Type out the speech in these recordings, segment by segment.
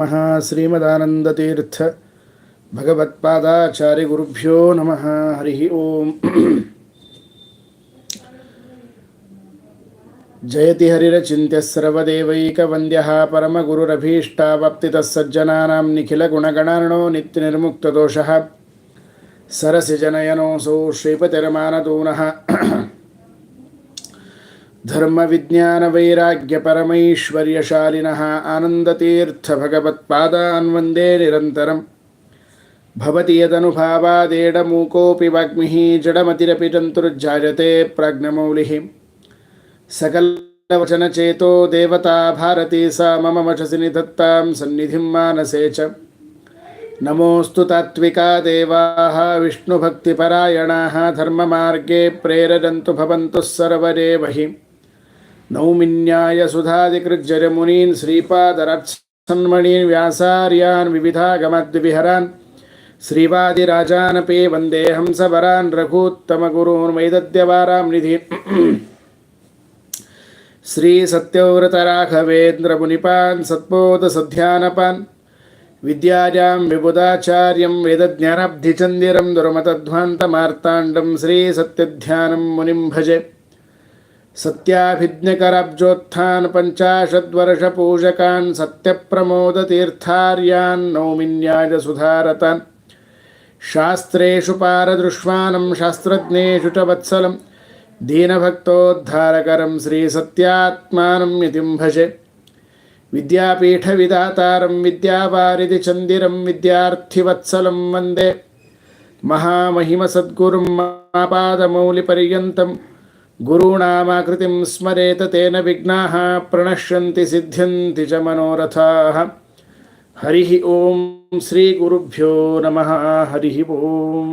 नमः श्रीमदानन्दतीर्थ भगवत्पादाचार्यगुरुभ्यो नमः हरिः ओम् जयति हरिरचिन्त्यः सर्वदेवैकवन्द्यः परमगुरुरभीष्टावप्तितः सज्जनानां निखिलगुणगणार्णो नित्यनिर्मुक्तदोषः सरसिजनयनोऽसौ श्रीपतिरमानदूनः धर्मविज्ञानवैराग्यपरमैश्वर्यशालिनः आनन्दतीर्थभगवत्पादान् वन्दे निरन्तरं भवति यदनुभावादेडमूकोऽपि वाग्मिः जडमतिरपि जन्तुर्जायते प्राज्ञमौलिः सकलवचनचेतो देवता भारती सा मम वचसि निधत्तां सन्निधिं मानसे च नमोऽस्तु तात्विका देवाः विष्णुभक्तिपरायणाः धर्ममार्गे प्रेरयन्तु भवन्तु सर्वरेव हि नौमिन्याय सुधादिकृज्जरमुनीन् श्रीपादरत्सन्मणीन् व्यासार्यान् विविधागमद्विहरान् श्रीवादिराजानपि वंदे हंसवरान् रघूत्तमगुरून् वैदद्यवारां निधि श्रीसत्यव्रतराघवेन्द्रमुनिपान् सत्पोदसध्यानपान् विद्याजां विबुधाचार्यं वेदज्ञानाब्धिचन्दिरं दुर्मतध्वान्तमार्ताण्डं श्रीसत्यध्यानं मुनिं भजे। सत्याभिज्ञकरब्जोत्थान् पञ्चाशद्वर्षपूजकान् सत्यप्रमोदतीर्थार्यान् नौमिन्याय सुधारतान् शास्त्रेषु पारदृष्वानं शास्त्रज्ञेषु च वत्सलं दीनभक्तोद्धारकरं श्रीसत्यात्मानं यतिं भजे विद्यापीठविदातारं विद्यावारिधिचन्दिरं विद्यार्थिवत्सलं वन्दे महामहिमसद्गुरुं ಗುರುಣಾಮಾಕೃತಿಂ ಸ್ಮರೆತ ತೇನ ವಿಘ್ನಾ ಪ್ರಣಶ್ಯಂತಿ ಸಿದ್ಧ್ಯಂತಿ ಚ ಮನೋರಥಾ ಹರಿ ಓಂ ಶ್ರೀ ಗುರುಭ್ಯೋ ನಮಃ ಹರಿ ಓಂ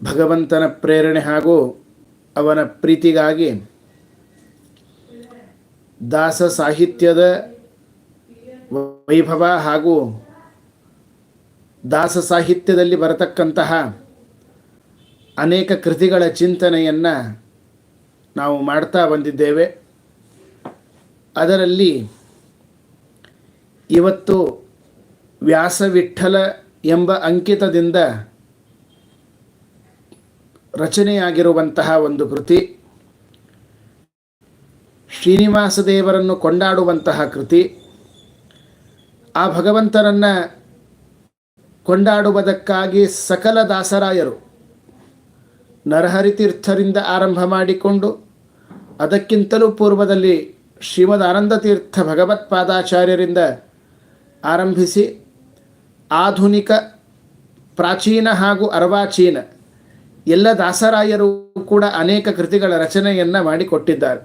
ಭಗವಂತನ ಪ್ರೇರಣೆ ಹಾಗೂ ಅವನ ಪ್ರೀತಿಗಾಗಿ ದಾಸ ಸಾಹಿತ್ಯದ ವೈಭವ ಹಾಗೂ ದಾಸ ಸಾಹಿತ್ಯದಲ್ಲಿ ಬರತಕ್ಕಂತಹ ಅನೇಕ ಕೃತಿಗಳ ಚಿಂತನೆಯನ್ನು ನಾವು ಮಾಡ್ತಾ ಬಂದಿದ್ದೇವೆ. ಅದರಲ್ಲಿ ಇವತ್ತು ವ್ಯಾಸವಿಠಲ ಎಂಬ ಅಂಕಿತದಿಂದ ರಚನೆಯಾಗಿರುವಂತಹ ಒಂದು ಕೃತಿ ಶ್ರೀನಿವಾಸ ದೇವರನ್ನು ಕೊಂಡಾಡುವಂತಹ ಕೃತಿ, ಆ ಭಗವಂತನನ್ನು ಕೊಂಡಾಡುವುದಕ್ಕಾಗಿ ಸಕಲ ದಾಸರಾಯರು ನರಹರಿತೀರ್ಥರಿಂದ ಆರಂಭ ಮಾಡಿಕೊಂಡು ಅದಕ್ಕಿಂತಲೂ ಪೂರ್ವದಲ್ಲಿ ಶ್ರೀಮದ್ ಆನಂದತೀರ್ಥ ಭಗವತ್ಪಾದಾಚಾರ್ಯರಿಂದ ಆರಂಭಿಸಿ ಆಧುನಿಕ ಪ್ರಾಚೀನ ಹಾಗೂ ಅರ್ವಾಚೀನ ಎಲ್ಲ ದಾಸರಾಯರು ಕೂಡ ಅನೇಕ ಕೃತಿಗಳ ರಚನೆಯನ್ನು ಮಾಡಿಕೊಟ್ಟಿದ್ದಾರೆ.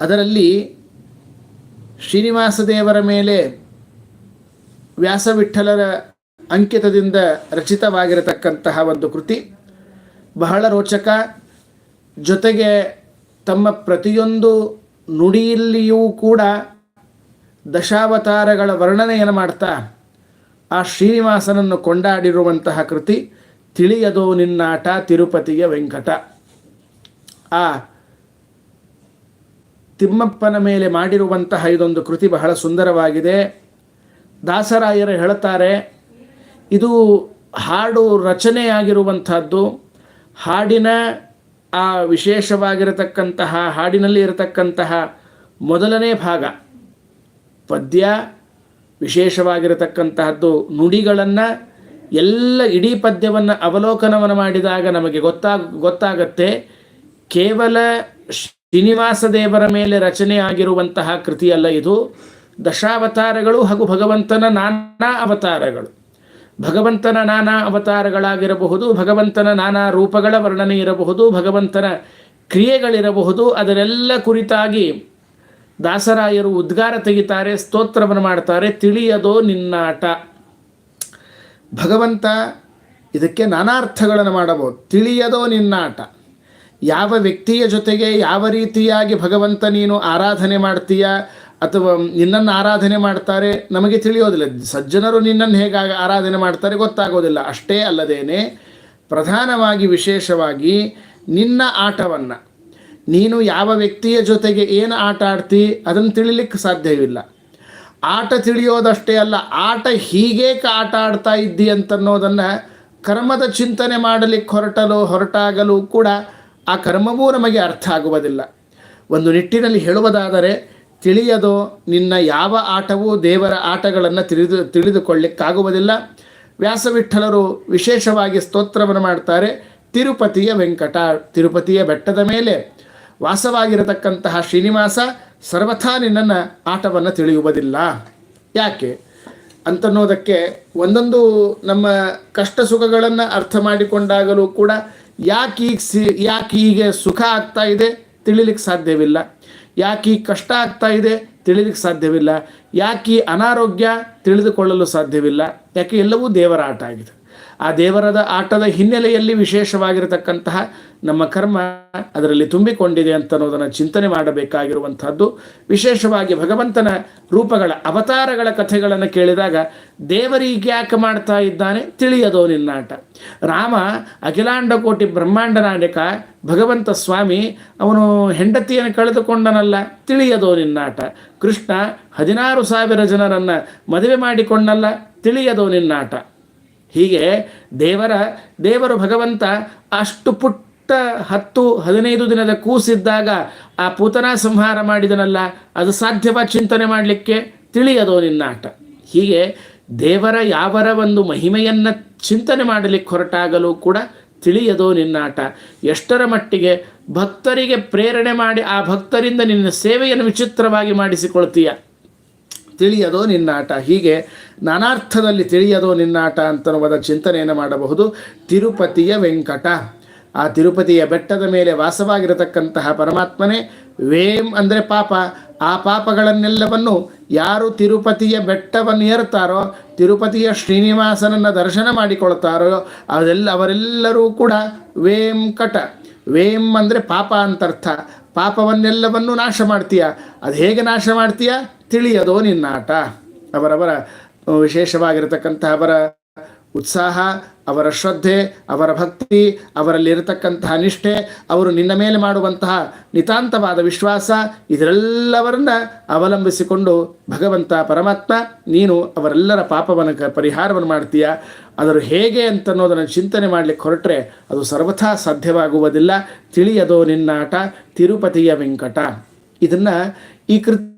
ಅದರಲ್ಲಿ ಶ್ರೀನಿವಾಸ ದೇವರ ಮೇಲೆ ವ್ಯಾಸವಿಠಲರ ಅಂಕಿತದಿಂದ ರಚಿತವಾಗಿರತಕ್ಕಂತಹ ಒಂದು ಕೃತಿ. ಬಹಳ ರೋಚಕ. ಜೊತೆಗೆ ತಮ್ಮ ಪ್ರತಿಯೊಂದು ನುಡಿಯಲ್ಲಿಯೂ ಕೂಡ ದಶಾವತಾರಗಳ ವರ್ಣನೆಯನ್ನು ಮಾಡ್ತಾ ಆ ಶ್ರೀನಿವಾಸನನ್ನು ಕೊಂಡಾಡಿರುವಂತಹ ಕೃತಿ, ತಿಳಿಯದೋ ನಿನ್ನಾಟ ತಿರುಪತಿಯ ವೆಂಕಟ ಆ ತಿಮ್ಮಪ್ಪನ ಮೇಲೆ ಮಾಡಿರುವಂತಹ ಇದೊಂದು ಕೃತಿ ಬಹಳ ಸುಂದರವಾಗಿದೆ. ದಾಸರಾಯರು ಹೇಳುತ್ತಾರೆ, ಇದು ಹಾಡು ರಚನೆಯಾಗಿರುವಂಥದ್ದು ಹಾಡಿನ ಆ ವಿಶೇಷವಾಗಿರತಕ್ಕಂತಹ, ಹಾಡಿನಲ್ಲಿ ಇರತಕ್ಕಂತಹ ಮೊದಲನೇ ಭಾಗ, ಪದ್ಯ ವಿಶೇಷವಾಗಿರತಕ್ಕಂತಹದ್ದು ನುಡಿಗಳನ್ನು ಎಲ್ಲ ಇಡೀ ಪದ್ಯವನ್ನು ಅವಲೋಕನವನ್ನು ಮಾಡಿದಾಗ ನಮಗೆ ಗೊತ್ತಾಗ, ಗೊತ್ತಾಗತ್ತೆ. ಕೇವಲ ಶ್ರೀನಿವಾಸ ದೇವರ ಮೇಲೆ ರಚನೆ ಆಗಿರುವಂತಹ ಕೃತಿಯಲ್ಲ ಇದು. ದಶಾವತಾರಗಳು ಹಾಗೂ ಭಗವಂತನ ನಾನಾ ಅವತಾರಗಳು. ಭಗವಂತನ ನಾನಾ ಅವತಾರಗಳಾಗಿರಬಹುದು, ಭಗವಂತನ ನಾನಾ ರೂಪಗಳ ವರ್ಣನೆ ಇರಬಹುದು, ಭಗವಂತನ ಕ್ರಿಯೆಗಳಿರಬಹುದು ಅದರೆಲ್ಲ ಕುರಿತಾಗಿ ದಾಸರಾಯರು ಉದ್ಗಾರ ತೆಗಿತಾರೆ, ಸ್ತೋತ್ರವನ್ನು ಮಾಡ್ತಾರೆ, ತಿಳಿಯದೋ ನಿನ್ನಾಟ. ಭಗವಂತ ಇದಕ್ಕೆ ನಾನಾ ಅರ್ಥಗಳನ್ನು ಮಾಡಬಹುದು, ತಿಳಿಯದೋ ನಿನ್ನಾಟ. ಯಾವ ವ್ಯಕ್ತಿಯ ಜೊತೆಗೆ ಯಾವ ರೀತಿಯಾಗಿ ಭಗವಂತ ನೀನು ಆರಾಧನೆ ಮಾಡ್ತೀಯ ಅಥವಾ ನಿನ್ನನ್ನು ಆರಾಧನೆ ಮಾಡ್ತಾರೆ, ನಮಗೆ ತಿಳಿಯೋದಿಲ್ಲ. ಸಜ್ಜನರು ನಿನ್ನನ್ನು ಹೇಗೆ ಆರಾಧನೆ ಮಾಡ್ತಾರೆ ಗೊತ್ತಾಗೋದಿಲ್ಲ. ಅಷ್ಟೇ ಅಲ್ಲದೇನೆ, ಪ್ರಧಾನವಾಗಿ ವಿಶೇಷವಾಗಿ ನಿನ್ನ ಆಟವನ್ನು. ನೀನು ಯಾವ ವ್ಯಕ್ತಿಯ ಜೊತೆಗೆ ಏನು ಆಟ ಆಡ್ತಿ, ಅದನ್ನು ತಿಳಿಲಿಕ್ಕೆ ಸಾಧ್ಯವಿಲ್ಲ. ಆಟ ತಿಳಿಯೋದಷ್ಟೇ ಅಲ್ಲ, ಆಟ ಹೀಗೇಕೆ ಆಟ ಆಡ್ತಾ ಇದ್ದಿ ಅಂತನ್ನೋದನ್ನು ಕರ್ಮದ ಚಿಂತನೆ ಮಾಡಲಿಕ್ಕೆ ಹೊರಟಲು, ಹೊರಟಾಗಲು ಕೂಡ ಆ ಕರ್ಮವೂ ನಮಗೆ ಅರ್ಥ ಆಗುವುದಿಲ್ಲ. ಒಂದು ನಿಟ್ಟಿನಲ್ಲಿ ಹೇಳುವುದಾದರೆ ತಿಳಿಯದೋ ನಿನ್ನ ಯಾವ ಆಟವೂ ದೇವರ ಆಟಗಳನ್ನು ತಿಳಿದು ತಿಳಿದುಕೊಳ್ಳಿಕ್ಕಾಗುವುದಿಲ್ಲ. ವ್ಯಾಸವಿಠಲರು ವಿಶೇಷವಾಗಿ ಸ್ತೋತ್ರವನ್ನು ಮಾಡ್ತಾರೆ. ತಿರುಪತಿಯ ವೆಂಕಟ, ತಿರುಪತಿಯ ಬೆಟ್ಟದ ಮೇಲೆ. ವಾಸವಾಗಿರತಕ್ಕಂತಹ ಶ್ರೀನಿವಾಸ ಸರ್ವಥಾ ನಿನ್ನನ್ನು ಆಟವನ್ನು ತಿಳಿಯುವುದಿಲ್ಲ. ಯಾಕೆ? ಅಂತನ್ನೋದಕ್ಕೆ ಒಂದೊಂದು ನಮ್ಮ ಕಷ್ಟ ಸುಖಗಳನ್ನು ಅರ್ಥ ಮಾಡಿಕೊಂಡಾಗಲೂ ಕೂಡ ಯಾಕೆ ಸಿ ಯಾಕೆ ಹೀಗೆ ಸುಖ ಆಗ್ತಾ ಇದೆ ತಿಳಿಲಿಕ್ಕೆ ಸಾಧ್ಯವಿಲ್ಲ. ಯಾಕೆ ಈ ಕಷ್ಟ ಆಗ್ತಾ ಇದೆ ತಿಳಿಲಿಕ್ಕೆ ಸಾಧ್ಯವಿಲ್ಲ, ಯಾಕೆ ಅನಾರೋಗ್ಯ ತಿಳಿದುಕೊಳ್ಳಲು ಸಾಧ್ಯವಿಲ್ಲ, ಯಾಕೆ ಎಲ್ಲವೂ ದೇವರ ಆಟ ಆಗಿದೆ. ಆ ದೇವರದ ಆಟದ ಹಿನ್ನೆಲೆಯಲ್ಲಿ ವಿಶೇಷವಾಗಿರತಕ್ಕಂತಹ ನಮ್ಮ ಕರ್ಮ ಅದರಲ್ಲಿ ತುಂಬಿಕೊಂಡಿದೆ ಅಂತ ಅನ್ನೋದನ್ನು ಚಿಂತನೆ ಮಾಡಬೇಕಾಗಿರುವಂತಹದ್ದು ವಿಶೇಷವಾಗಿ ಭಗವಂತನ ರೂಪಗಳ ಅವತಾರಗಳ ಕಥೆಗಳನ್ನು ಕೇಳಿದಾಗ ದೇವರಿಗೆ ಯಾಕೆ ಮಾಡ್ತಾ ಇದ್ದಾನೆ ತಿಳಿಯದೋ ನಿನ್ನಾಟ. ರಾಮ ಅಖಿಲಾಂಡ ಕೋಟಿ ಬ್ರಹ್ಮಾಂಡ ನಾಯಕ ಭಗವಂತ ಸ್ವಾಮಿ ಅವನು ಹೆಂಡತಿಯನ್ನು ಕಳೆದುಕೊಂಡನಲ್ಲ ತಿಳಿಯದೋ ನಿನ್ನಾಟ. ಕೃಷ್ಣ ಹದಿನಾರು ಸಾವಿರ ಜನರನ್ನು ಮದುವೆ ಮಾಡಿಕೊಂಡಲ್ಲ ತಿಳಿಯದೋ ನಿನ್ನಾಟ. ಹೀಗೆ ದೇವರ, ದೇವರು ಭಗವಂತ ಅಷ್ಟು ಪುಟ್ಟ ಹತ್ತು ಹದಿನೈದು ದಿನದ ಕೂಸಿದ್ದಾಗ ಆ ಪೂತನ ಸಂಹಾರ ಮಾಡಿದನಲ್ಲ, ಅದು ಸಾಧ್ಯವ ಚಿಂತನೆ ಮಾಡಲಿಕ್ಕೆ ತಿಳಿಯದೋ ನಿನ್ನಾಟ. ಹೀಗೆ ದೇವರ ಯಾವರ ಒಂದು ಮಹಿಮೆಯನ್ನು ಚಿಂತನೆ ಮಾಡಲಿಕ್ಕೆ ಹೊರಟಾಗಲೂ ಕೂಡ ತಿಳಿಯದೋ ನಿನ್ನಾಟ. ಎಷ್ಟರ ಮಟ್ಟಿಗೆ ಭಕ್ತರಿಗೆ ಪ್ರೇರಣೆ ಮಾಡಿ ಆ ಭಕ್ತರಿಂದ ನಿನ್ನ ಸೇವೆಯನ್ನು ವಿಚಿತ್ರವಾಗಿ ಮಾಡಿಸಿಕೊಳ್ತೀಯ. ತಿಳಿಯದೋ ನಿನ್ನಾಟ ಹೀಗೆ ನಾನಾರ್ಥದಲ್ಲಿ ತಿಳಿಯದೋ ನಿನ್ನಾಟ ಅಂತನ್ನುವುದ ಚಿಂತನೆಯನ್ನು ಮಾಡಬಹುದು. ತಿರುಪತಿಯ ವೆಂಕಟ. ಆ ತಿರುಪತಿಯ ಬೆಟ್ಟದ ಮೇಲೆ ವಾಸವಾಗಿರತಕ್ಕಂತಹ ಪರಮಾತ್ಮನೇ ವೇಮ್ ಅಂದರೆ ಪಾಪ. ಆ ಪಾಪಗಳನ್ನೆಲ್ಲವನ್ನು ಯಾರು ತಿರುಪತಿಯ ಬೆಟ್ಟವನ್ನು ಏರುತ್ತಾರೋ, ತಿರುಪತಿಯ ಶ್ರೀನಿವಾಸನನ್ನು ದರ್ಶನ ಮಾಡಿಕೊಳ್ತಾರೋ, ಅದೆಲ್ಲ ಅವರೆಲ್ಲರೂ ಕೂಡ ವೇಂಕಟ ವೇಮ್ ಅಂದರೆ ಪಾಪ ಅಂತರ್ಥ. ಪಾಪವನ್ನೆಲ್ಲವನ್ನು ನಾಶ ಮಾಡ್ತೀಯ? ಅದು ಹೇಗೆ ನಾಶ ಮಾಡ್ತೀಯ? ತಿಳಿಯದೋ ನಿನ್ನಾಟ. ಅವರವರ ವಿಶೇಷವಾಗಿರತಕ್ಕಂತಹ ಅವರ ಉತ್ಸಾಹ, ಅವರ ಶ್ರದ್ಧೆ, ಅವರ ಭಕ್ತಿ, ಅವರಲ್ಲಿರತಕ್ಕಂತಹ ನಿಷ್ಠೆ, ಅವರು ನಿನ್ನ ಮೇಲೆ ಮಾಡುವಂತಹ ನಿತಾಂತವಾದ ವಿಶ್ವಾಸ ಇದರೆಲ್ಲವರನ್ನ ಅವಲಂಬಿಸಿಕೊಂಡು ಭಗವಂತ ಪರಮಾತ್ಮ, ನೀನು ಅವರೆಲ್ಲರ ಪಾಪವನ್ನು ಪರಿಹಾರವನ್ನು ಮಾಡ್ತೀಯ? ಅದರ ಹೇಗೆ ಅಂತ ಅನ್ನೋದನ್ನು ಚಿಂತನೆ ಮಾಡಲಿಕ್ಕೆ ಹೊರಟ್ರೆ ಅದು ಸರ್ವಥಾ ಸಾಧ್ಯವಾಗುವುದಿಲ್ಲ. ತಿಳಿಯದೋ ನಿನ್ನಾಟ, ತಿರುಪತಿಯ ವೆಂಕಟ. ಇದನ್ನು ಈ ಕೃತಿ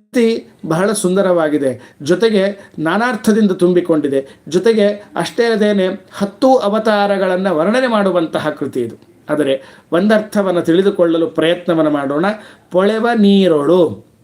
ಬಹಳ ಸುಂದರವಾಗಿದೆ. ಜೊತೆಗೆ ನಾನಾರ್ಥದಿಂದ ತುಂಬಿಕೊಂಡಿದೆ. ಜೊತೆಗೆ ಅಷ್ಟೇ ಅದೇನೆ ಹತ್ತು ಅವತಾರಗಳನ್ನು ವರ್ಣನೆ ಮಾಡುವಂತಹ ಕೃತಿ ಇದು. ಆದರೆ ಒಂದರ್ಥವನ್ನು ತಿಳಿದುಕೊಳ್ಳಲು ಪ್ರಯತ್ನವನ್ನು ಮಾಡೋಣ. ಪೊಳೆವ ನೀರೋಳು.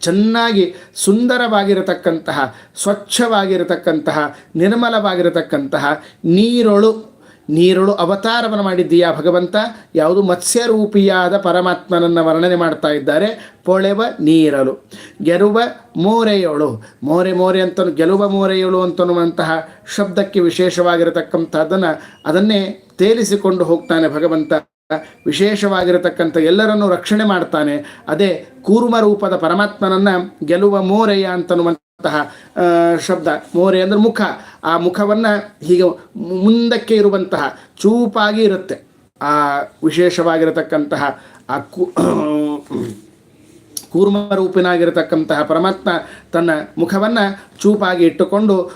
ಚೆನ್ನಾಗಿ ಸುಂದರವಾಗಿರತಕ್ಕಂತಹ, ಸ್ವಚ್ಛವಾಗಿರತಕ್ಕಂತಹ, ನಿರ್ಮಲವಾಗಿರತಕ್ಕಂತಹ ನೀರೊಳು. ನೀರೊಳು ಅವತಾರವನ್ನು ಮಾಡಿದ್ದೀಯಾ ಭಗವಂತ? ಯಾವುದು ಮತ್ಸ್ಯರೂಪಿಯಾದ ಪರಮಾತ್ಮನನ್ನು ವರ್ಣನೆ ಮಾಡ್ತಾ ಇದ್ದಾರೆ. ಪೊಳೆವ ನೀರಲು. ಗೆರುವ ಮೋರೆಯೋಳು. ಮೋರೆ ಮೋರೆ ಅಂತ ಗೆಲುವ ಮೋರೆಯೋಳು ಅಂತನ್ನುವಂತಹ ಶಬ್ದಕ್ಕೆ ವಿಶೇಷವಾಗಿರತಕ್ಕಂಥದ್ದನ್ನು ಅದನ್ನೇ ತೇಲಿಸಿಕೊಂಡು ಹೋಗ್ತಾನೆ ಭಗವಂತ. ವಿಶೇಷವಾಗಿರತಕ್ಕಂಥ ಎಲ್ಲರನ್ನೂ ರಕ್ಷಣೆ ಮಾಡ್ತಾನೆ. ಅದೇ ಕೂರ್ಮ ರೂಪದ ಪರಮಾತ್ಮನನ್ನು ಗೆಲುವ ಮೋರೆಯ ಅಂತನ್ನುವಂತಹ ಶಬ್ದ. ಮೋರೆ ಅಂದರೆ ಮುಖ. ಆ ಮುಖವನ್ನು ಹೀಗೆ ಮುಂದಕ್ಕೆ ಇರುವಂತಹ ಚೂಪಾಗಿ ಇರುತ್ತೆ. ಆ ವಿಶೇಷವಾಗಿರತಕ್ಕಂತಹ ಆ ಕು ಕೂರ್ಮರೂಪಿನಾಗಿರತಕ್ಕಂತಹ ಪರಮಾತ್ಮ ತನ್ನ ಮುಖವನ್ನು ಚೂಪಾಗಿ ಇಟ್ಟುಕೊಂಡು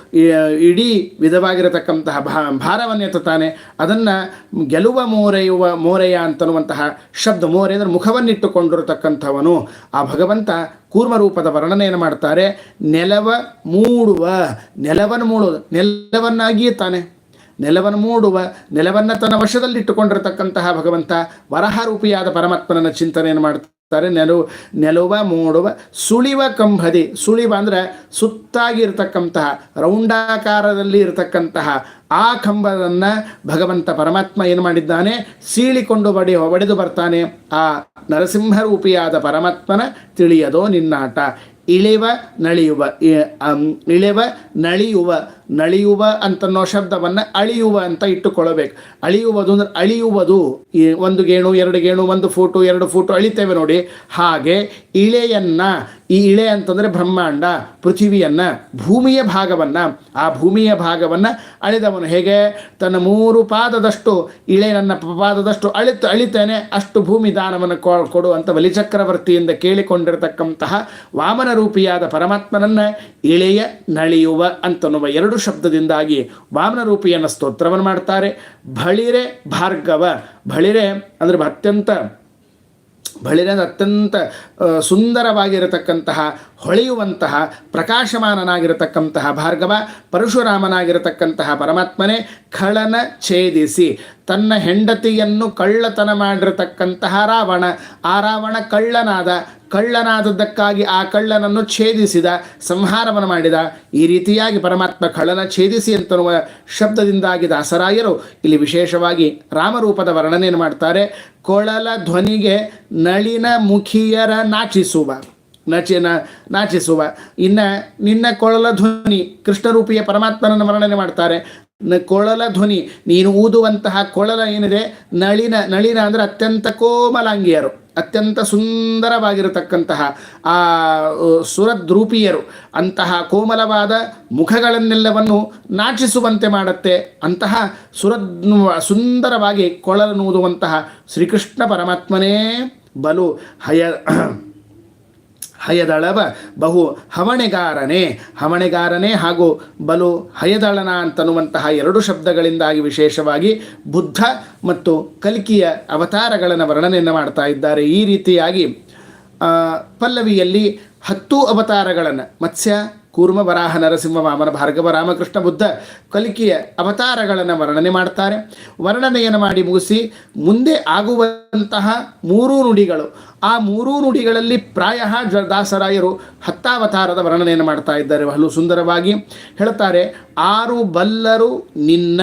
ಇಡೀ ವಿಧವಾಗಿರತಕ್ಕಂತಹ ಭಾ, ಭಾರವನ್ನು ಎತ್ತುತ್ತಾನೆ. ಅದನ್ನು ಗೆಲುವ ಮೋರೆಯುವ ಮೋರೆಯ ಅಂತನ್ನುವಂತಹ ಶಬ್ದ, ಮೋರೆ ಅಂದರೆ ಮುಖವನ್ನಿಟ್ಟುಕೊಂಡಿರತಕ್ಕಂಥವನು. ಆ ಭಗವಂತ ಕೂರ್ಮರೂಪದ ವರ್ಣನೆಯನ್ನು ಮಾಡ್ತಾರೆ. ನೆಲವ ಮೂಡುವ, ನೆಲವನ್ನು ಮೂಡುವುದು, ನೆಲವನ್ನಾಗಿಯೇ ತಾನೆ. ನೆಲವನ್ನು ಮೂಡುವ, ನೆಲವನ್ನು ತನ್ನ ವಶದಲ್ಲಿಟ್ಟುಕೊಂಡಿರತಕ್ಕಂತಹ ಭಗವಂತ ವರಹ ರೂಪಿಯಾದ ಪರಮಾತ್ಮನನ್ನು ಚಿಂತನೆಯನ್ನು ಮಾಡ್ತಾರೆ ನೆಲು, ನೆಲುವ, ಮೂಡುವ, ಸುಳಿವ ಕಂಬದಿ ಸುಳಿವ ಅಂದರೆ ಸುತ್ತಾಗಿರ್ತಕ್ಕಂತಹ, ರೌಂಡಾಕಾರದಲ್ಲಿ ಇರತಕ್ಕಂತಹ, ಆ ಕಂಬವನ್ನು ಭಗವಂತ ಪರಮಾತ್ಮ ಏನು ಮಾಡಿದ್ದಾನೆ? ಸೀಳಿಕೊಂಡು ಬಡಿ ಒಡೆದು ಬರ್ತಾನೆ. ಆ ನರಸಿಂಹರೂಪಿಯಾದ ಪರಮಾತ್ಮನ ತಿಳಿಯದೋ ನಿನ್ನಾಟ. ಇಳಿವ ನಳಿಯುವ ಇಳೆವ ನಳಿಯುವ. ನಳಿಯುವ ಅಂತನ್ನೋ ಶಬ್ದವನ್ನು ಅಳಿಯುವ ಅಂತ ಇಟ್ಟುಕೊಳ್ಳಬೇಕು. ಅಳಿಯುವುದು ಅಂದ್ರೆ ಅಳಿಯುವುದು ಒಂದು ಗೇಣು, ಎರಡು ಗೇಣು, ಒಂದು ಫೋಟೋ, ಎರಡು ಫೋಟೋ ಅಳಿತೇವೆ ನೋಡಿ. ಹಾಗೆ ಇಳೆಯನ್ನು, ಈ ಇಳೆ ಅಂತಂದರೆ ಬ್ರಹ್ಮಾಂಡ, ಪೃಥಿವಿಯನ್ನು, ಭೂಮಿಯ ಭಾಗವನ್ನು, ಆ ಭೂಮಿಯ ಭಾಗವನ್ನು ಅಳಿದವನು. ಹೇಗೆ? ತನ್ನ ಮೂರು ಪಾದದಷ್ಟು ಇಳೆ ನನ್ನ ಪಾದದಷ್ಟು ಅಳಿತು, ಅಳಿತೇನೆ, ಅಷ್ಟು ಭೂಮಿ ದಾನವನ್ನು ಕೊಡು ಅಂತ ಬಲಿಚಕ್ರವರ್ತಿಯಿಂದ ಕೇಳಿಕೊಂಡಿರತಕ್ಕಂತಹ ವಾಮನ ರೂಪಿಯಾದ ಪರಮಾತ್ಮನನ್ನು ಇಳೆಯ, ನಳಿಯುವ ಅಂತನ್ನುವ ಎರಡು ಶಬ್ದದಿಂದಾಗಿ ವಾಮನ ರೂಪಿಯನ್ನು ಸ್ತೋತ್ರವನ್ನು ಮಾಡ್ತಾರೆ. ಬಳಿರೆ ಭಾರ್ಗವ. ಬಳಿರೆ ಅಂದರೆ ಅತ್ಯಂತ ಬಳಿರದ ಅತ್ಯಂತ ಸುಂದರವಾಗಿರತಕ್ಕಂತಹ, ಹೊಳೆಯುವಂತಹ, ಪ್ರಕಾಶಮಾನನಾಗಿರತಕ್ಕಂತಹ ಭಾರ್ಗವ, ಪರಶುರಾಮನಾಗಿರತಕ್ಕಂತಹ ಪರಮಾತ್ಮನೇ ಖಳನ ಛೇದಿಸಿ. ತನ್ನ ಹೆಂಡತಿಯನ್ನು ಕಳ್ಳತನ ಮಾಡಿರತಕ್ಕಂತಹ ರಾವಣ, ಆ ರಾವಣ ಕಳ್ಳನಾದ, ಕಳ್ಳನಾದದ್ದಕ್ಕಾಗಿ ಆ ಕಳ್ಳನನ್ನು ಛೇದಿಸಿದ, ಸಂಹಾರವನ್ನು ಮಾಡಿದ. ಈ ರೀತಿಯಾಗಿ ಪರಮಾತ್ಮ ಕಳ್ಳನ ಛೇದಿಸಿ ಅಂತನ್ನುವ ಶಬ್ದದಿಂದಾಗಿ ದಾಸರಾಯರು ಇಲ್ಲಿ ವಿಶೇಷವಾಗಿ ರಾಮರೂಪದ ವರ್ಣನೆಯನ್ನು ಮಾಡ್ತಾರೆ. ಕೊಳಲ ಧ್ವನಿಗೆ ನಳಿನ ಮುಖಿಯರ ನಾಚಿಸುವ. ನಚಿನ ನಾಚಿಸುವ ಇನ್ನು, ನಿನ್ನ ಕೊಳಲ ಧ್ವನಿ, ಕೃಷ್ಣರೂಪಿಯ ಪರಮಾತ್ಮನನ್ನು ವರ್ಣನೆ ಮಾಡ್ತಾರೆ. ಕೊಳಲ ಧ್ವನಿ, ನೀನು ಊದುವಂತಹ ಕೊಳಲ ಏನಿದೆ? ನಳಿನ ನಳಿನ ಅಂದರೆ ಅತ್ಯಂತ ಕೋಮಲಾಂಗಿಯರು, ಅತ್ಯಂತ ಸುಂದರವಾಗಿರತಕ್ಕಂತಹ ಆ ಸುರದ್ರೂಪಿಯರು. ಅಂತಹ ಕೋಮಲವಾದ ಮುಖಗಳನ್ನೆಲ್ಲವನ್ನು ನಾಚಿಸುವಂತೆ ಮಾಡುತ್ತೆ. ಅಂತಹ ಸುರದ್, ಸುಂದರವಾಗಿ ಕೊಳಲನ್ನು ಊದುವಂತಹ ಶ್ರೀಕೃಷ್ಣ ಪರಮಾತ್ಮನೇ ಬಲು ಹಯ ಹಯದಳವ ಬಹು ಹವಣೆಗಾರನೇ. ಹವಣೆಗಾರನೇ ಹಾಗೂ ಬಲು ಹಯದಳನ ಅಂತನ್ನುವಂತಹ ಎರಡು ಶಬ್ದಗಳಿಂದಾಗಿ ವಿಶೇಷವಾಗಿ ಬುದ್ಧ ಮತ್ತು ಕಲ್ಕಿಯ ಅವತಾರಗಳನ್ನು ವರ್ಣನೆಯನ್ನು ಮಾಡ್ತಾ ಇದ್ದಾರೆ. ಈ ರೀತಿಯಾಗಿ ಪಲ್ಲವಿಯಲ್ಲಿ ಹತ್ತು ಅವತಾರಗಳನ್ನು, ಮತ್ಸ್ಯ ಕೂರ್ಮ ವರಾಹ ನರಸಿಂಹ ವಾಮನ ಭಾರ್ಗವ ರಾಮಕೃಷ್ಣ ಬುದ್ಧ ಕಲಿಕೆಯ ಅವತಾರಗಳನ್ನು ವರ್ಣನೆ ಮಾಡ್ತಾರೆ. ವರ್ಣನೆಯನ್ನು ಮಾಡಿ ಮುಗಿಸಿ ಮುಂದೆ ಆಗುವಂತಹ ಮೂರೂ ನುಡಿಗಳು. ಆ ಮೂರೂ ನುಡಿಗಳಲ್ಲಿ ಪ್ರಾಯ ದಾಸರಾಯರು ಹತ್ತಾವತಾರದ ವರ್ಣನೆಯನ್ನು ಮಾಡ್ತಾ ಇದ್ದಾರೆ. ಬಹಳ ಸುಂದರವಾಗಿ ಹೇಳ್ತಾರೆ, ಆರು ಬಲ್ಲರು ನಿನ್ನ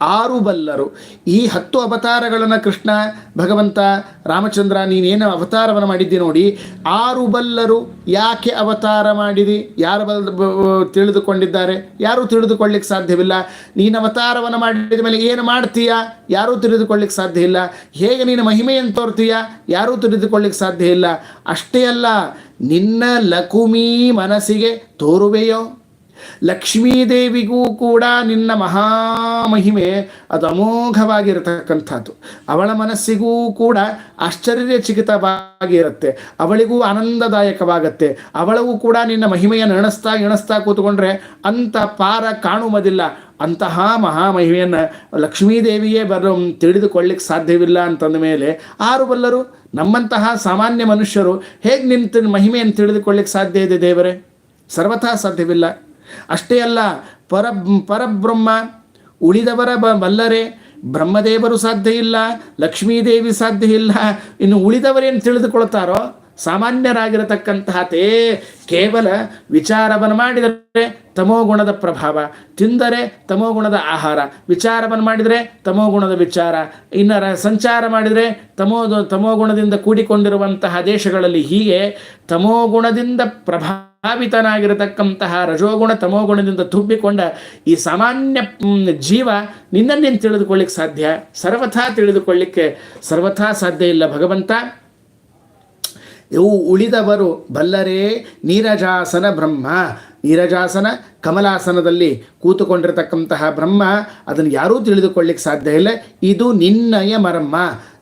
ಆರು ಬಲ್ಲರು. ಈ ಹತ್ತು ಅವತಾರಗಳನ್ನು ಕೃಷ್ಣ, ಭಗವಂತ, ರಾಮಚಂದ್ರ ನೀನೇನು ಅವತಾರವನ್ನು ಮಾಡಿದ್ದಿ ನೋಡಿ, ಆರು ಬಲ್ಲರು ಯಾಕೆ ಅವತಾರ ಮಾಡಿದಿ? ಯಾರು ಬಲ್ ತಿಳಿದುಕೊಂಡಿದ್ದಾರೆ? ಯಾರೂ ತಿಳಿದುಕೊಳ್ಳಿಕ್ಕೆ ಸಾಧ್ಯವಿಲ್ಲ? ನೀನು ಅವತಾರವನ್ನು ಮಾಡಿದ ಮೇಲೆ ಏನು ಮಾಡ್ತೀಯಾ? ಯಾರೂ ತಿಳಿದುಕೊಳ್ಳಿಕ್ಕೆ ಸಾಧ್ಯ ಇಲ್ಲ ಹೇಗೆ ನೀನು ಮಹಿಮೆಯನ್ನು ತೋರ್ತೀಯ? ಯಾರೂ ತಿಳಿದುಕೊಳ್ಳಿಕ್ಕೆ ಸಾಧ್ಯ ಇಲ್ಲ ಅಷ್ಟೇ ಅಲ್ಲ, ನಿನ್ನ ಲಕುಮಿ ಮನಸ್ಸಿಗೆ ತೋರುವೆಯೋ? ಲಕ್ಷ್ಮೀದೇವಿಗೂ ಕೂಡ ನಿನ್ನ ಮಹಾಮಹಿಮೆ ಅದು ಅಮೋಘವಾಗಿರತಕ್ಕಂಥದ್ದು. ಅವಳ ಮನಸ್ಸಿಗೂ ಕೂಡ ಆಶ್ಚರ್ಯಚಕಿತವಾಗಿರುತ್ತೆ. ಅವಳಿಗೂ ಆನಂದದಾಯಕವಾಗತ್ತೆ. ಅವಳಗೂ ಕೂಡ ನಿನ್ನ ಮಹಿಮೆಯನ್ನು ಎಣಸ್ತಾ ಎಣಿಸ್ತಾ ಕೂತ್ಕೊಂಡ್ರೆ ಅಂತ ಪಾರ ಕಾಣುವುದಿಲ್ಲ. ಅಂತಹ ಮಹಾಮಹಿಮೆಯನ್ನು ಲಕ್ಷ್ಮೀದೇವಿಯೇ ಬರೋ ತಿಳಿದುಕೊಳ್ಳಿಕ್ಕೆ ಸಾಧ್ಯವಿಲ್ಲ ಅಂತಂದ ಮೇಲೆ ಆರು ಬಲ್ಲರು, ನಮ್ಮಂತಹ ಸಾಮಾನ್ಯ ಮನುಷ್ಯರು ಹೇಗೆ ನಿನ್ನ ಮಹಿಮೆಯನ್ನು ತಿಳಿದುಕೊಳ್ಳಿಕ್ಕೆ ಸಾಧ್ಯ ಇದೆ ದೇವರೇ? ಸರ್ವಥಾ ಸಾಧ್ಯವಿಲ್ಲ. ಅಷ್ಟೇ ಅಲ್ಲ, ಪರ, ಪರಬ್ರಹ್ಮ ಉಳಿದವರ ಬ, ಬಲ್ಲರೆ, ಬ್ರಹ್ಮದೇವರು ಸಾಧ್ಯ ಇಲ್ಲ, ಲಕ್ಷ್ಮೀದೇವಿ ಸಾಧ್ಯ ಇಲ್ಲ. ಇನ್ನು ಉಳಿದವರೇನು ತಿಳಿದುಕೊಳ್ತಾರೋ, ಸಾಮಾನ್ಯರಾಗಿರತಕ್ಕಂತಹ ತೇ, ಕೇವಲ ವಿಚಾರವನ್ನು ಮಾಡಿದರೆ ತಮೋಗುಣದ ಪ್ರಭಾವ, ತಿಂದರೆ ತಮೋಗುಣದ ಆಹಾರ ವಿಚಾರವನ್ನು ಮಾಡಿದರೆ ತಮೋಗುಣದ ವಿಚಾರ ಇನ್ನು ಸಂಚಾರ ಮಾಡಿದರೆ ತಮೋ ತಮೋಗುಣದಿಂದ ಕೂಡಿಕೊಂಡಿರುವಂತಹ ದೇಶಗಳಲ್ಲಿ ಹೀಗೆ ತಮೋಗುಣದಿಂದ ಪ್ರಭಾವಿತನಾಗಿರತಕ್ಕಂತಹ ರಜೋಗುಣ ತಮೋಗುಣದಿಂದ ತುಂಬಿಕೊಂಡ ಈ ಸಾಮಾನ್ಯ ಜೀವ ನಿನ್ನನ್ನೇನು ತಿಳಿದುಕೊಳ್ಳಿಕ್ಕೆ ಸಾಧ್ಯ? ಸರ್ವಥಾ ತಿಳಿದುಕೊಳ್ಳಿಕ್ಕೆ ಸರ್ವಥಾ ಸಾಧ್ಯ ಇಲ್ಲ ಭಗವಂತ. ಇವು ಉಳಿದವರು ಬಲ್ಲರೇ ನೀರಜಾಸನ ಬ್ರಹ್ಮ. ನೀರಜಾಸನ ಕಮಲಾಸನದಲ್ಲಿ ಕೂತುಕೊಂಡಿರತಕ್ಕಂತಹ ಬ್ರಹ್ಮ. ಅದನ್ನು ಯಾರೂ ತಿಳಿದುಕೊಳ್ಳಿಕ್ಕೆ ಸಾಧ್ಯ ಇಲ್ಲ. ಇದು ನಿನ್ನಯ ಮರ್ಮ.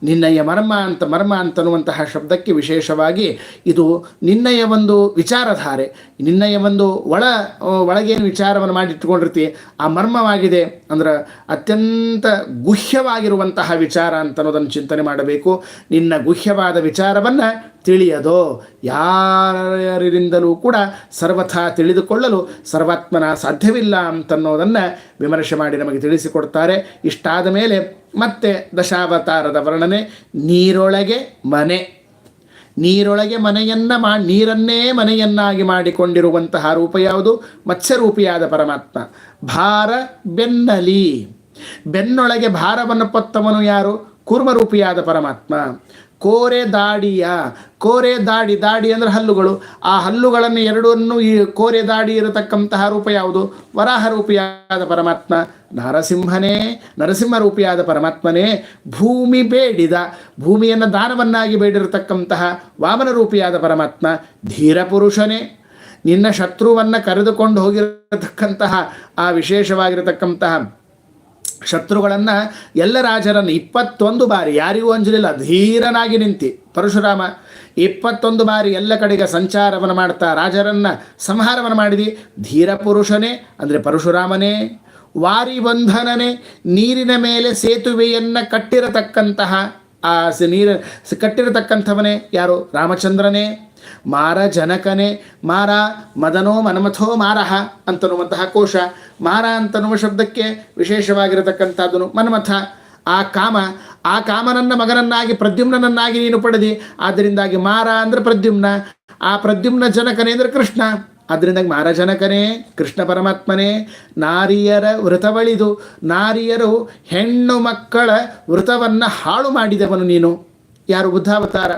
ನಿನ್ನಯ ಮರ್ಮ ಅಂತ, ಮರ್ಮ ಅಂತನ್ನುವಂತಹ ಶಬ್ದಕ್ಕೆ ವಿಶೇಷವಾಗಿ ಇದು ನಿನ್ನಯ ಒಂದು ವಿಚಾರಧಾರೆ, ನಿನ್ನಯ ಒಂದು ಒಳ ಒಳಗೇನು ವಿಚಾರವನ್ನು ಮಾಡಿಟ್ಟುಕೊಂಡಿರ್ತಿ ಆ ಮರ್ಮವಾಗಿದೆ ಅಂದ್ರೆ ಅತ್ಯಂತ ಗುಹ್ಯವಾಗಿರುವಂತಹ ವಿಚಾರ ಅಂತ ಅನ್ನೋದನ್ನು ಚಿಂತನೆ ಮಾಡಬೇಕು. ನಿನ್ನ ಗುಹ್ಯವಾದ ವಿಚಾರವನ್ನು ತಿಳಿಯದೋ ಯಾರಿಂದಲೂ ಕೂಡ ಸರ್ವಥಾ ತಿಳಿದುಕೊಳ್ಳಲು ಸರ್ವಾತ್ಮನ ಸಾಧ್ಯವಿಲ್ಲ ಅಂತನ್ನೋದನ್ನು ವಿಮರ್ಶೆ ಮಾಡಿ ನಮಗೆ ತಿಳಿಸಿಕೊಡ್ತಾರೆ. ಇಷ್ಟಾದ ಮೇಲೆ ಮತ್ತೆ ದಶಾವತಾರದ ವರ್ಣನೆ, ನೀರೊಳಗೆ ಮನೆ. ನೀರೊಳಗೆ ಮನೆಯನ್ನ ಮಾ, ನೀರನ್ನೇ ಮನೆಯನ್ನಾಗಿ ಮಾಡಿಕೊಂಡಿರುವಂತಹ ರೂಪ ಯಾವುದು? ಮತ್ಸ್ಯರೂಪಿಯಾದ ಪರಮಾತ್ಮ. ಭಾರ ಬೆನ್ನಲಿ. ಬೆನ್ನೊಳಗೆ ಭಾರವನ್ನು ಪೊತ್ತವನು ಯಾರು? ಕೂರ್ಮರೂಪಿಯಾದ ಪರಮಾತ್ಮ. ಕೋರೆ ದಾಡಿಯ, ಕೋರೆ ದಾಡಿ ದಾಡಿ ಅಂದರೆ ಹಲ್ಲುಗಳು. ಆ ಹಲ್ಲುಗಳನ್ನು ಎರಡನ್ನು ಈ ಕೋರೆ ದಾಡಿ ಇರತಕ್ಕಂತಹ ರೂಪ ಯಾವುದು? ವರಾಹ ರೂಪಿಯಾದ ಪರಮಾತ್ಮ. ನರಸಿಂಹನೇ, ನರಸಿಂಹ ರೂಪಿಯಾದ ಪರಮಾತ್ಮನೇ, ಭೂಮಿ ಬೇಡಿದ, ಭೂಮಿಯನ್ನು ದಾನವನ್ನಾಗಿ ಬೇಡಿರತಕ್ಕಂತಹ ವಾಮನ ರೂಪಿಯಾದ ಪರಮಾತ್ಮ, ಧೀರ ಪುರುಷನೇ. ನಿನ್ನ ಶತ್ರುವನ್ನು ಕರೆದುಕೊಂಡು ಹೋಗಿರತಕ್ಕಂತಹ, ಆ ವಿಶೇಷವಾಗಿರತಕ್ಕಂತಹ ಶತ್ರುಗಳನ್ನು ಎಲ್ಲ ರಾಜರನ್ನು ಇಪ್ಪತ್ತೊಂದು ಬಾರಿ, ಯಾರಿಗೂ ಅಂಜಲಿಲ್ಲ, ಧೀರನಾಗಿ ನಿಂತಿ. ಪರಶುರಾಮ, ಇಪ್ಪತ್ತೊಂದು ಬಾರಿ ಎಲ್ಲ ಕಡೆಗೆ ಸಂಚಾರವನ್ನು ಮಾಡ್ತಾ, ರಾಜರನ್ನು ಸಂಹಾರವನ್ನು ಮಾಡಿದಿ. ಧೀರ ಪುರುಷನೇ, ಅಂದರೆ ಪರಶುರಾಮನೇ, ವಾರಿ ಬಂಧನನೇ, ನೀರಿನ ಮೇಲೆ ಸೇತುವೆಯನ್ನು ಕಟ್ಟಿರತಕ್ಕಂತಹ, ಆ ನೀರ ಕಟ್ಟಿರತಕ್ಕಂಥವನೇ ಯಾರು? ರಾಮಚಂದ್ರನೇ. ಮಾರ ಜನಕನೇ, ಮಾರ ಮದನೋ ಮನಮಥೋ ಮಾರಹ ಅಂತನ್ನುವಂತಹ ಕೋಶ. ಮಾರ ಅಂತನ್ನುವ ಶಬ್ದಕ್ಕೆ ವಿಶೇಷವಾಗಿರತಕ್ಕಂಥದ್ದನು ಮನ್ಮಥ. ಆ ಕಾಮ, ಆ ಕಾಮನನ್ನ ಮಗನನ್ನಾಗಿ ಪ್ರದ್ಯುಮ್ನನ್ನಾಗಿ ನೀನು ಪಡೆದಿ. ಆದ್ದರಿಂದಾಗಿ ಮಾರ ಅಂದರೆ ಪ್ರದ್ಯುಮ್ನ, ಆ ಪ್ರದ್ಯುಮ್ನ ಜನಕನೇ ಅಂದರೆ ಕೃಷ್ಣ. ಅದರಿಂದಾಗಿ ಮಾರ ಜನಕನೇ, ಕೃಷ್ಣ ಪರಮಾತ್ಮನೇ, ನಾರಿಯರ ವೃತವಳಿದು ನಾರಿಯರು ಹೆಣ್ಣು ಮಕ್ಕಳ ವೃತವನ್ನು ಹಾಳು ಮಾಡಿದವನು ನೀನು. ಯಾರು ಬುದ್ಧಾವತಾರ?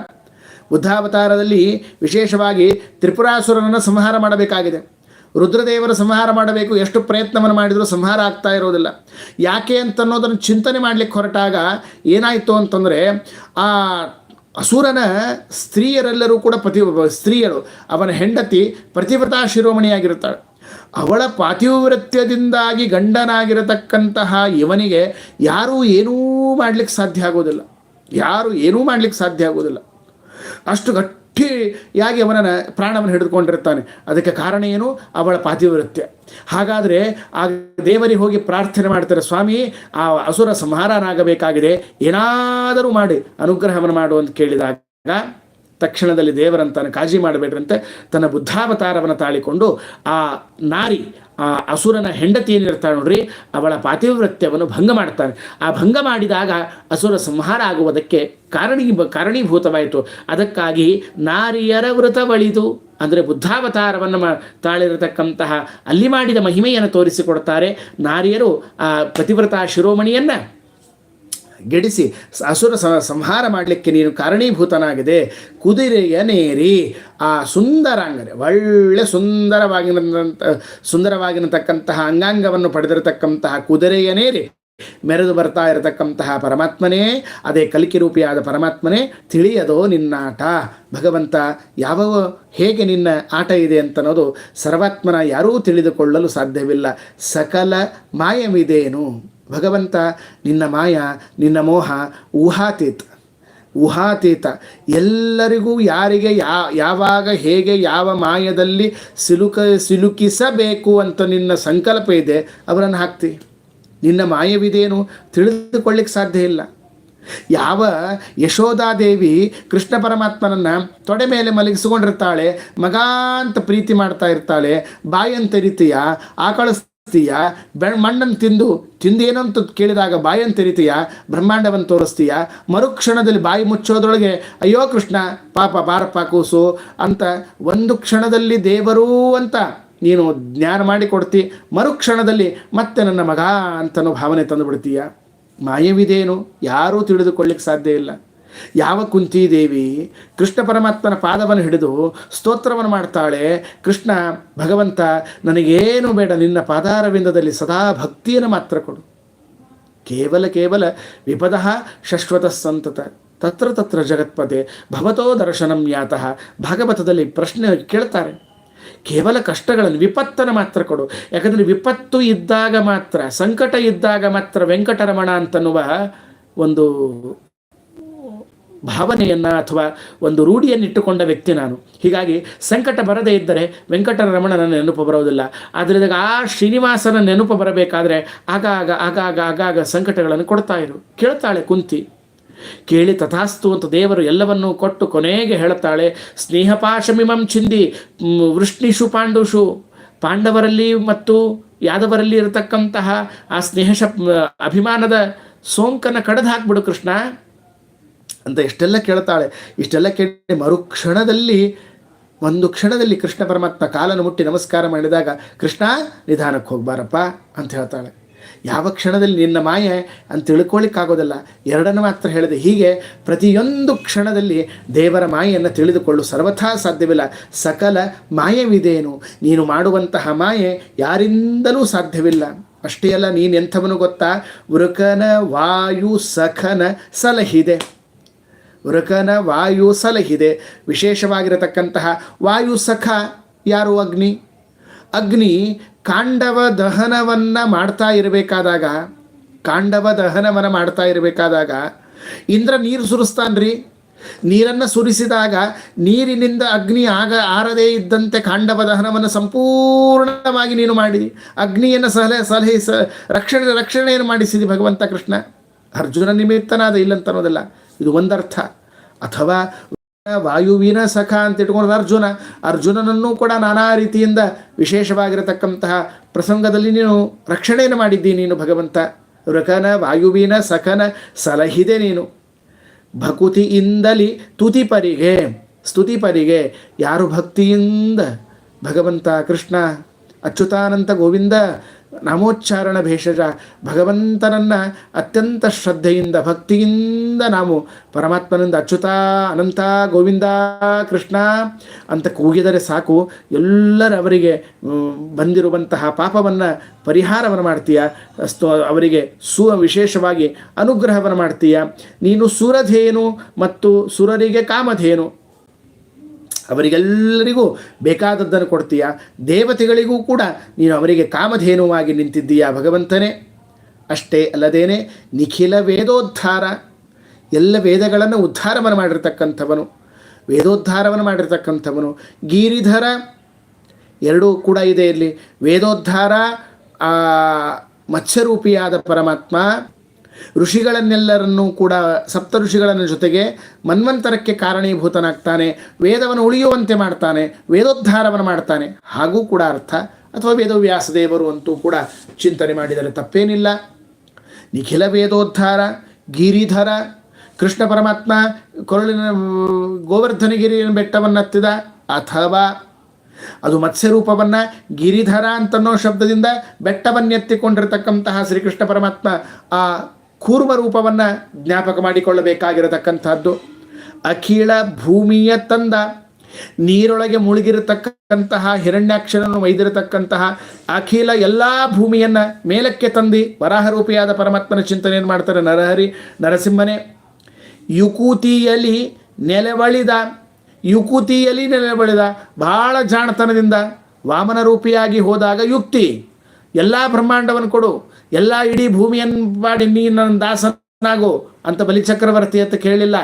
ಬುದ್ಧಾವತಾರದಲ್ಲಿ ವಿಶೇಷವಾಗಿ ತ್ರಿಪುರಾಸುರನನ್ನು ಸಂಹಾರ ಮಾಡಬೇಕಾಗಿದೆ. ರುದ್ರದೇವರ ಸಂಹಾರ ಮಾಡಬೇಕು. ಎಷ್ಟು ಪ್ರಯತ್ನವನ್ನು ಮಾಡಿದರೂ ಸಂಹಾರ ಆಗ್ತಾ ಇರೋದಿಲ್ಲ. ಯಾಕೆ ಅಂತನ್ನೋದನ್ನು ಚಿಂತನೆ ಮಾಡಲಿಕ್ಕೆ ಹೊರಟಾಗ ಏನಾಯಿತು ಅಂತಂದರೆ, ಆ ಅಸುರನ ಸ್ತ್ರೀಯರೆಲ್ಲರೂ ಕೂಡ ಪತಿ ಸ್ತ್ರೀಯರು, ಅವನ ಹೆಂಡತಿ ಪ್ರತಿವ್ರತಾ ಶಿರೋಮಣಿಯಾಗಿರುತ್ತಾಳೆ. ಅವಳ ಪಾತಿವ್ರತ್ಯದಿಂದಾಗಿ ಗಂಡನಾಗಿರತಕ್ಕಂತಹ ಇವನಿಗೆ ಯಾರೂ ಏನೂ ಮಾಡಲಿಕ್ಕೆ ಸಾಧ್ಯ ಆಗೋದಿಲ್ಲ. ಯಾರು ಏನೂ ಮಾಡಲಿಕ್ಕೆ ಸಾಧ್ಯ ಆಗೋದಿಲ್ಲ. ಅಷ್ಟು ಗಟ್ಟಿಯಾಗಿ ಅವನ ಪ್ರಾಣವನ್ನು ಹಿಡಿದುಕೊಂಡಿರ್ತಾನೆ ಅದಕ್ಕೆ ಕಾರಣ ಏನು? ಅವಳ ಪಾತಿವೃತ್ಯ. ಹಾಗಾದರೆ ಆ ದೇವರಿಗೆ ಹೋಗಿ ಪ್ರಾರ್ಥನೆ ಮಾಡ್ತಾರೆ, ಸ್ವಾಮಿ, ಆ ಅಸುರ ಸಂಹಾರನಾಗಬೇಕಾಗಿದೆ. ಏನಾದರೂ ಮಾಡಿ, ಅನುಗ್ರಹವನ್ನು ಮಾಡು ಅಂತ ಕೇಳಿದಾಗ ತಕ್ಷಣದಲ್ಲಿ ದೇವರಂತಾನೆ ಕಾಳಜಿ ಮಾಡಬೇಡ್ರಂತೆ. ತನ್ನ ಬುದ್ಧಾವತಾರವನ್ನು ತಾಳಿಕೊಂಡು ಆ ನಾರಿ, ಆ ಅಸುರನ ಹೆಂಡತಿ ಏನಿರ್ತಾಳೆ ನೋಡ್ರಿ, ಅವಳ ಪಾತಿವೃತ್ಯವನ್ನು ಭಂಗ ಮಾಡ್ತಾನೆ. ಆ ಭಂಗ ಮಾಡಿದಾಗ ಅಸುರ ಸಂಹಾರ ಆಗುವುದಕ್ಕೆ ಕಾರಣೀ, ಕಾರಣೀಭೂತವಾಯಿತು. ಅದಕ್ಕಾಗಿ ನಾರಿಯರ ವೃತ ಬಳಿದು, ಅಂದರೆ ಬುದ್ಧಾವತಾರವನ್ನು ತಾಳಿರತಕ್ಕಂತಹ ಅಲ್ಲಿ ಮಾಡಿದ ಮಹಿಮೆಯನ್ನು ತೋರಿಸಿಕೊಡ್ತಾರೆ ನಾರಿಯರು ಆ ಪತಿವ್ರತ ಶಿರೋಮಣಿಯನ್ನು. ಗೆಡಿಸಿ ಅಸುರ ಸಂಹಾರ ಮಾಡಲಿಕ್ಕೆ ನೀನು ಕಾರಣೀಭೂತನಾಗಿದೆ. ಕುದುರೆಯ ನೇರಿ ಆ ಸುಂದರಾಂಗನೆ ಒಳ್ಳೆ ಸುಂದರವಾಗಿರಂತ ಸುಂದರವಾಗಿರತಕ್ಕಂತಹ ಅಂಗಾಂಗವನ್ನು ಪಡೆದಿರತಕ್ಕಂತಹ ಕುದುರೆಯ ನೇರಿ ಮೆರೆದು ಬರ್ತಾ ಇರತಕ್ಕಂತಹ ಪರಮಾತ್ಮನೇ, ಅದೇ ಕಲಿಕೆ ರೂಪಿಯಾದ ಪರಮಾತ್ಮನೇ, ತಿಳಿಯದೋ ನಿನ್ನಾಟ ಭಗವಂತ, ಯಾವ ಹೇಗೆ ನಿನ್ನ ಆಟ ಇದೆ ಅಂತನ್ನೋದು ಸರ್ವಾತ್ಮನ ಯಾರೂ ತಿಳಿದುಕೊಳ್ಳಲು ಸಾಧ್ಯವಿಲ್ಲ. ಸಕಲ ಮಾಯವಿದೇನು? ಭಗವಂತ, ನಿನ್ನ ಮಾಯ, ನಿನ್ನ ಮೋಹ, ಊಹಾತೀತ. ಊಹಾತೀತ. ಎಲ್ಲರಿಗೂ ಯಾರಿಗೆ ಯಾ, ಯಾವಾಗ, ಹೇಗೆ, ಯಾವ ಮಾಯದಲ್ಲಿ ಸಿಲುಕ, ಸಿಲುಕಿಸಬೇಕು ಅಂತ ನಿನ್ನ ಸಂಕಲ್ಪ ಇದೆ, ಅವರನ್ನು ಹಾಕ್ತಿ. ನಿನ್ನ ಮಾಯವಿದೇನು ತಿಳಿದುಕೊಳ್ಳಿಕ್ಕೆ ಸಾಧ್ಯ ಇಲ್ಲ. ಯಾವ ಯಶೋಧಾದೇವಿ ಕೃಷ್ಣ ಪರಮಾತ್ಮನನ್ನು ತೊಡೆ ಮೇಲೆ ಮಲಗಿಸ್ಕೊಂಡಿರ್ತಾಳೆ ಮಗ ಅಂತ ಪ್ರೀತಿ ಮಾಡ್ತಾ ಇರ್ತಾಳೆ ಬಾಯಂತೆರಿತೀಯ ಆಕಳಿಸ್ತೀಯ ಬೆ ಮಣ್ಣನ್ನು ತಿಂದು, ತಿಂದೇನಂತ ಕೇಳಿದಾಗ ಬಾಯನ್ನು ತೆರಿತೀಯ? ಬ್ರಹ್ಮಾಂಡವನ್ನು ತೋರಿಸ್ತೀಯ? ಮರುಕ್ಷಣದಲ್ಲಿ ಬಾಯಿ ಮುಚ್ಚೋದ್ರೊಳಗೆ, ಅಯ್ಯೋ ಕೃಷ್ಣ, ಪಾಪ ಬಾರಪ್ಪ ಕೂಸು ಅಂತ ಒಂದು ಕ್ಷಣದಲ್ಲಿ ದೇವರೂ ಅಂತ ನೀನು ಜ್ಞಾನ ಮಾಡಿಕೊಡ್ತಿ, ಮರುಕ್ಷಣದಲ್ಲಿ ಮತ್ತೆ ನನ್ನ ಮಗ ಅಂತನೋ ಭಾವನೆ ತಂದು ಬಿಡ್ತೀಯ ಮಾಯವಿದೇನು? ಯಾರೂ ತಿಳಿದುಕೊಳ್ಳಿಕ್ಕೆ ಸಾಧ್ಯ ಇಲ್ಲ. ಯಾವ ಕುಂತಿದೇವಿ ಕೃಷ್ಣ ಪರಮಾತ್ಮನ ಪಾದವನ್ನು ಹಿಡಿದು ಸ್ತೋತ್ರವನ್ನು ಮಾಡ್ತಾಳೆ, ಕೃಷ್ಣ, ಭಗವಂತ, ನನಗೇನು ಬೇಡ, ನಿನ್ನ ಪಾದಾರವಿಂದದಲ್ಲಿ ಸದಾ ಭಕ್ತಿಯನ್ನು ಮಾತ್ರ ಕೊಡು. ಕೇವಲ ಕೇವಲ ವಿಪದ ಶಶ್ವತ ಸಂತತ, ತತ್ರ ತತ್ರ ಜಗತ್ಪದೆ ಭವತೋ ದರ್ಶನಂ ಯಾತಃ ಭಾಗವತದಲ್ಲಿ ಪ್ರಶ್ನೆ ಕೇಳ್ತಾರೆ. ಕೇವಲ ಕಷ್ಟಗಳನ್ನು, ವಿಪತ್ತನ್ನು ಮಾತ್ರ ಕೊಡು. ಯಾಕಂದರೆ ವಿಪತ್ತು ಇದ್ದಾಗ ಮಾತ್ರ, ಸಂಕಟ ಇದ್ದಾಗ ಮಾತ್ರ ವೆಂಕಟರಮಣ ಅಂತನ್ನುವ ಒಂದು ಭಾವನೆಯನ್ನು ಅಥವಾ ಒಂದು ರೂಢಿಯನ್ನಿಟ್ಟುಕೊಂಡ ವ್ಯಕ್ತಿ ನಾನು. ಹೀಗಾಗಿ ಸಂಕಟ ಬರದೇ ಇದ್ದರೆ ವೆಂಕಟರಮಣನ ನೆನಪು ಬರೋದಿಲ್ಲ. ಆದ್ದರಿಂದ ಆ ಶ್ರೀನಿವಾಸನ ನೆನಪು ಬರಬೇಕಾದ್ರೆ ಆಗಾಗ ಆಗಾಗ ಆಗಾಗ ಸಂಕಟಗಳನ್ನು ಕೊಡ್ತಾ ಇರು. ಕೇಳ್ತಾಳೆ ಕುಂತಿ. ಕೇಳಿ ತಥಾಸ್ತು ಅಂತ ದೇವರು ಎಲ್ಲವನ್ನೂ ಕೊಟ್ಟು ಕೊನೆಗೆ ಹೇಳುತ್ತಾಳೆ, ಸ್ನೇಹಪಾಶಮಿಮಂ ಚಿಂದಿ ವೃಷ್ಣಿಷು ಪಾಂಡುಷು. ಪಾಂಡವರಲ್ಲಿ ಮತ್ತು ಯಾದವರಲ್ಲಿ ಇರತಕ್ಕಂತಹ ಆ ಸ್ನೇಹ ಅಭಿಮಾನದ ಸೋಂಕನ್ನು ಕಡ್ದು ಹಾಕ್ಬಿಡು ಕೃಷ್ಣ. ಅಂತ ಇಷ್ಟೆಲ್ಲ ಕೇಳ್ತಾಳೆ, ಇಷ್ಟೆಲ್ಲ ಕೇಳಿ ಮರುಕ್ಷಣದಲ್ಲಿ, ಒಂದು ಕ್ಷಣದಲ್ಲಿ ಕೃಷ್ಣ ಪರಮಾತ್ಮ ಕಾಲನ್ನು ಮುಟ್ಟಿ ನಮಸ್ಕಾರ ಮಾಡಿದಾಗ, ಕೃಷ್ಣ, ನಿಧಾನಕ್ಕೆ ಹೋಗ್ಬಾರಪ್ಪ ಅಂತ ಹೇಳ್ತಾಳೆ. ಯಾವ ಕ್ಷಣದಲ್ಲಿ ನಿನ್ನ ಮಾಯೆ ಅಂತ ತಿಳ್ಕೊಳ್ಳಿಕ್ಕಾಗೋದಿಲ್ಲ ಎರಡನ್ನು ಮಾತ್ರ ಹೇಳಿದೆ. ಹೀಗೆ ಪ್ರತಿಯೊಂದು ಕ್ಷಣದಲ್ಲಿ ದೇವರ ಮಾಯೆಯನ್ನು ತಿಳಿದುಕೊಳ್ಳು. ಸರ್ವಥಾ ಸಾಧ್ಯವಿಲ್ಲ. ಸಕಲ ಮಾಯವಿದೇನು? ನೀನು ಮಾಡುವಂತಹ ಮಾಯೆ ಯಾರಿಂದಲೂ ಸಾಧ್ಯವಿಲ್ಲ. ಅಷ್ಟೇ ಅಲ್ಲ ನೀನು ಎಂಥವನು ಗೊತ್ತಾ? ವೃಕನ ವಾಯು ಸಖನ ಸಲಹಿದೆ. ವೃಕನ ವಾಯು ಸಲಹಿದೆ. ವಿಶೇಷವಾಗಿರತಕ್ಕಂತಹ ವಾಯು ಸಖ ಯಾರು ಅಗ್ನಿ? ಅಗ್ನಿ ಕಾಂಡವ ದಹನವನ್ನು ಮಾಡ್ತಾ ಇರಬೇಕಾದಾಗ, ಕಾಂಡವ ದಹನವನ್ನು ಮಾಡ್ತಾ ಇರಬೇಕಾದಾಗ ಇಂದ್ರ ನೀರು ಸುರಿಸ್ತಾನ್ರಿ. ನೀರನ್ನು ಸುರಿಸಿದಾಗ ನೀರಿನಿಂದ ಅಗ್ನಿ ಆಗ ಆರದೇ ಇದ್ದಂತೆ ಕಾಂಡವ ದಹನವನ್ನು ಸಂಪೂರ್ಣವಾಗಿ ನೀನು ಮಾಡಿದಿ ಅಗ್ನಿಯನ್ನು ಸಲಹೆ ಸಲಹೆ, ಸ, ರಕ್ಷಣೆ, ರಕ್ಷಣೆಯನ್ನು ಮಾಡಿಸಿದಿ ಭಗವಂತ ಕೃಷ್ಣ. ಅರ್ಜುನ ನಿಮಿತ್ತನಾದ ಇಲ್ಲಂತ ಅನ್ನೋದಿಲ್ಲ ಇದು ಒಂದರ್ಥ. ಅಥವಾ ವಾಯುವಿನ ಸಖ ಅಂತ ಇಟ್ಕೊಂಡು ಅರ್ಜುನ, ಅರ್ಜುನನನ್ನು ಕೂಡ ನಾನಾ ರೀತಿಯಿಂದ ವಿಶೇಷವಾಗಿರತಕ್ಕಂತಹ ಪ್ರಸಂಗದಲ್ಲಿ ನೀನು ರಕ್ಷಣೆಯನ್ನು ಮಾಡಿದ್ದಿ ನೀನು ಭಗವಂತ. ವೃಕನ ವಾಯುವಿನ ಸಖನ ಸಲಹಿದೆ ನೀನು. ಭಕುತಿಯಿಂದಲಿ ತುತಿಪರಿಗೆ ಸ್ತುತಿಪರಿಗೆ ಯಾರು ಭಕ್ತಿಯಿಂದ ಭಗವಂತ ಕೃಷ್ಣ, ಅಚ್ಯುತಾನಂತ ಗೋವಿಂದ ನಾಮೋಚ್ಚಾರಣ ಭೇಷಜ. ಭಗವಂತನನ್ನು ಅತ್ಯಂತ ಶ್ರದ್ಧೆಯಿಂದ, ಭಕ್ತಿಯಿಂದ ನಾವು ಪರಮಾತ್ಮನಿಂದ ಅಚ್ಯುತ, ಅನಂತ, ಗೋವಿಂದ, ಕೃಷ್ಣ ಅಂತ ಕೂಗಿದರೆ ಸಾಕು. ಎಲ್ಲರವರಿಗೆ ಬಂದಿರುವಂತಹ ಪಾಪವನ್ನು, ಪರಿಹಾರವನ್ನು ಮಾಡ್ತೀಯ? ಅಸ್ತು, ಅವರಿಗೆ ಸು, ವಿಶೇಷವಾಗಿ ಅನುಗ್ರಹವನ್ನು ಮಾಡ್ತೀಯ? ನೀನು ಸುರಧೇನು ಮತ್ತು ಸುರರಿಗೆ ಕಾಮಧೇನು. ಅವರಿಗೆಲ್ಲರಿಗೂ ಬೇಕಾದದ್ದನ್ನು ಕೊಡ್ತೀಯ? ದೇವತೆಗಳಿಗೂ ಕೂಡ ನೀನು ಅವರಿಗೆ ಕಾಮಧೇನುವಾಗಿ ನಿಂತಿದ್ದೀಯ ಭಗವಂತನೇ? ಅಷ್ಟೇ ಅಲ್ಲದೇನೆ ನಿಖಿಲ ವೇದೋದ್ಧಾರ. ಎಲ್ಲ ವೇದಗಳನ್ನು ಉದ್ಧಾರವನ್ನು ಮಾಡಿರ್ತಕ್ಕಂಥವನು. ವೇದೋದ್ಧಾರವನ್ನು ಮಾಡಿರ್ತಕ್ಕಂಥವನು. ಗೀರಿಧರ ಎರಡೂ ಕೂಡ ಇದೆ ಇಲ್ಲಿ. ವೇದೋದ್ಧಾರ ಮತ್ಸ್ಯರೂಪಿಯಾದ ಪರಮಾತ್ಮ ಋಷಿಗಳನ್ನೆಲ್ಲರನ್ನೂ ಕೂಡ ಸಪ್ತ ಋಷಿಗಳನ್ನ ಜೊತೆಗೆ ಮನ್ವಂತರಕ್ಕೆ ಕಾರಣೀಭೂತನಾಗ್ತಾನೆ, ವೇದವನ್ನು ಉಳಿಯುವಂತೆ ಮಾಡ್ತಾನೆ, ವೇದೋದ್ಧಾರವನ್ನು ಮಾಡ್ತಾನೆ. ಹಾಗೂ ಕೂಡ ಅರ್ಥ, ಅಥವಾ ವೇದವ್ಯಾಸದೇವರು ಅಂತೂ ಕೂಡ ಚಿಂತನೆ ಮಾಡಿದರೆ ತಪ್ಪೇನಿಲ್ಲ. ನಿಖಿಲ ವೇದೋದ್ಧಾರ, ಗಿರಿಧರ, ಕೃಷ್ಣ ಪರಮಾತ್ಮ ಕೊರಳಿನ ಗೋವರ್ಧನಗಿರಿ ಬೆಟ್ಟವನ್ನು ಹತ್ತಿದ ಅಥವಾ ಅದು ಮತ್ಸ್ಯರೂಪವನ್ನು ಗಿರಿಧರ ಅಂತನ್ನೋ ಶಬ್ದದಿಂದ ಬೆಟ್ಟವನ್ನೆತ್ತಿಕೊಂಡಿರತಕ್ಕಂತಹ ಶ್ರೀಕೃಷ್ಣ ಪರಮಾತ್ಮ ಆ ಕೂರ್ಮ ರೂಪವನ್ನು ಜ್ಞಾಪಕ ಮಾಡಿಕೊಳ್ಳಬೇಕಾಗಿರತಕ್ಕಂಥದ್ದು. ಅಖಿಳ ಭೂಮಿಯ ತಂದ, ನೀರೊಳಗೆ ಮುಳುಗಿರತಕ್ಕಂತಹ ಹಿರಣ್ಯಾಕ್ಷರನ್ನು ಒಯ್ದಿರತಕ್ಕಂತಹ ಅಖಿಲ ಎಲ್ಲ ಭೂಮಿಯನ್ನು ಮೇಲಕ್ಕೆ ತಂದು ವರಾಹರೂಪಿಯಾದ ಪರಮಾತ್ಮನ ಚಿಂತನೆಯನ್ನು ಮಾಡ್ತಾರೆ ನರಹರಿ, ನರಸಿಂಹನೇ? ಯುಕೂತಿಯಲ್ಲಿ ನೆಲೆವಳಿದ ಯುಕೂತಿಯಲ್ಲಿ ನೆಲೆವಳಿದ ಬಹಳ ಜಾಣತನದಿಂದ ವಾಮನ ರೂಪಿಯಾಗಿ ಹೋದಾಗ ಯುಕ್ತಿ. ಎಲ್ಲ ಬ್ರಹ್ಮಾಂಡವನ್ನು ಕೊಡು. ಎಲ್ಲ ಇಡೀ ಭೂಮಿಯನ್ನು ಮಾಡಿ ನೀ ನನ್ನ ದಾಸನಾಗು ಅಂತ ಬಲಿಚಕ್ರವರ್ತಿ ಅಂತ ಕೇಳಲಿಲ್ಲ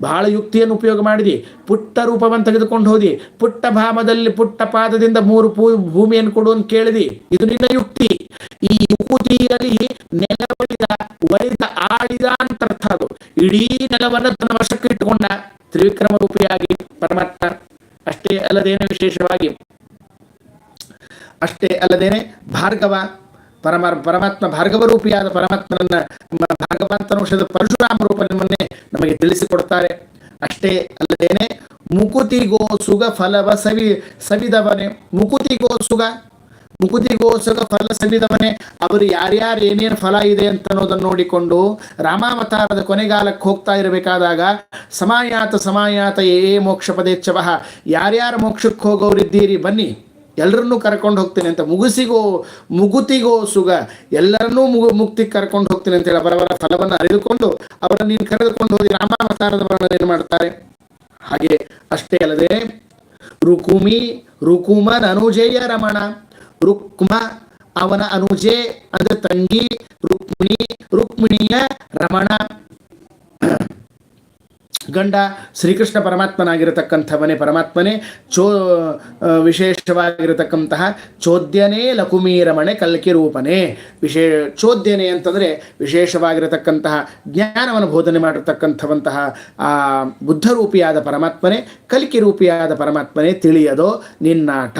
ಬಹಳ ಯುಕ್ತಿಯನ್ನು ಉಪಯೋಗ ಮಾಡಿದಿ. ಪುಟ್ಟ ರೂಪವನ್ನು ತೆಗೆದುಕೊಂಡು ಹೋದಿ. ಪುಟ್ಟ ಭಾಮದಲ್ಲಿ ಪುಟ್ಟ ಪಾದದಿಂದ ಮೂರು ಪೂ ಭೂಮಿಯನ್ನು ಕೊಡು ಅಂತ ಕೇಳಿದಿ. ಇದು ನಿನ್ನ ಯುಕ್ತಿ. ಈ ಯುಕ್ತಿಯಲ್ಲಿ ನೆಲವಳಿದ ಒಳಿದ ಆಳಿದ ಅಂತ ಅರ್ಥ ಅದು. ಇಡೀ ನೆಲವನ್ನು ತನ್ನ ವಶಕ್ಕೆ ಇಟ್ಟುಕೊಂಡ ತ್ರಿವಿಕ್ರಮ ರೂಪಿಯಾಗಿ ಪರಮಾತ್ಮ. ಅಷ್ಟೇ ಅಲ್ಲದೇನೆ ವಿಶೇಷವಾಗಿ. ಅಷ್ಟೇ ಅಲ್ಲದೇನೆ ಭಾರ್ಗವ ಪರಮ ಪರಮಾತ್ಮ ಭಾರ್ಗವ ರೂಪಿಯಾದ ಪರಮಾತ್ಮನನ್ನ ನಮ್ಮ ಭಾರ್ಗವಂತನೌಷಧ ಪರಶುರಾಮ ರೂಪವನ್ನೇ ನಮಗೆ ತಿಳಿಸಿಕೊಡ್ತಾರೆ. ಅಷ್ಟೇ ಅಲ್ಲದೇನೆ ಮುಕುತಿಗೋ ಸುಗ ಫಲವ ಸವಿ ಸವಿದವನೇ. ಮುಕುತಿಗೋ ಸುಗ ಮುಕುತಿಗೋ ಸುಗ ಫಲ ಸವಿದವನೇ. ಅವರು ಯಾರ್ಯಾರು ಏನೇನು ಫಲ ಇದೆ ಅಂತ ಅನ್ನೋದನ್ನು ನೋಡಿಕೊಂಡು ರಾಮಾವತಾರದ ಕೊನೆಗಾಲಕ್ಕೆ ಹೋಗ್ತಾ ಇರಬೇಕಾದಾಗ ಸಮಾಯಾತ ಸಮಾಯಾತ ಏ ಮೋಕ್ಷ ಪದೇಚ್ಛವಹ ಯಾರ್ಯಾರು ಮೋಕ್ಷಕ್ಕೆ ಹೋಗೋರಿದ್ದೀರಿ ಬನ್ನಿ. ಎಲ್ಲರನ್ನೂ ಕರ್ಕೊಂಡು ಹೋಗ್ತೇನೆ ಅಂತ, ಮುಗುಸಿಗೋ, ಮುಗುತಿಗೋ ಸುಗ, ಎಲ್ಲರನ್ನೂ ಮುಗು ಮುಕ್ತಿಗೆ ಕರ್ಕೊಂಡು ಹೋಗ್ತೇನೆ ಅಂತೇಳಿ ಅವರವರ ಫಲವನ್ನು ಅರಿದುಕೊಂಡು ಅವರನ್ನು ನೀನು ಕರೆದುಕೊಂಡು ಹೋಗಿ ರಾಮಾವತಾರದ ವರ್ಣನೆ ಮಾಡ್ತಾರೆ? ಹಾಗೆ ಅಷ್ಟೇ ಅಲ್ಲದೆ, ರುಕುಮಿ ರುಕುಮನ ಅನುಜೇಯ ರಮಣ, ರುಕ್ಮ ಅವನ ಅನುಜೆ ಅಂದ್ರೆ ತಂಗಿ ರುಕ್ಮಿಣಿ ರುಕ್ಮಿಣಿಯ ರಮಣ. ಗಂಡ ಶ್ರೀಕೃಷ್ಣ ಪರಮಾತ್ಮನಾಗಿರತಕ್ಕಂಥವನೇ ಪರಮಾತ್ಮನೇ, ಚೋ ವಿಶೇಷವಾಗಿರತಕ್ಕಂತಹ ಚೋದ್ಯನೇ ಲಕುಮೀರಮಣೆ ಕಲ್ಕಿ ರೂಪನೇ ವಿಶೇ, ಚೋದ್ಯನೇ ಅಂತಂದರೆ ವಿಶೇಷವಾಗಿರತಕ್ಕಂತಹ ಜ್ಞಾನವನ್ನು ಬೋಧನೆ ಮಾಡಿರ್ತಕ್ಕಂಥವಂತಹ, ಆ, ಬುದ್ಧರೂಪಿಯಾದ ಪರಮಾತ್ಮನೇ ಕಲ್ಕಿ ರೂಪಿಯಾದ ಪರಮಾತ್ಮನೇ ತಿಳಿಯದೋ ನಿನ್ನಾಟ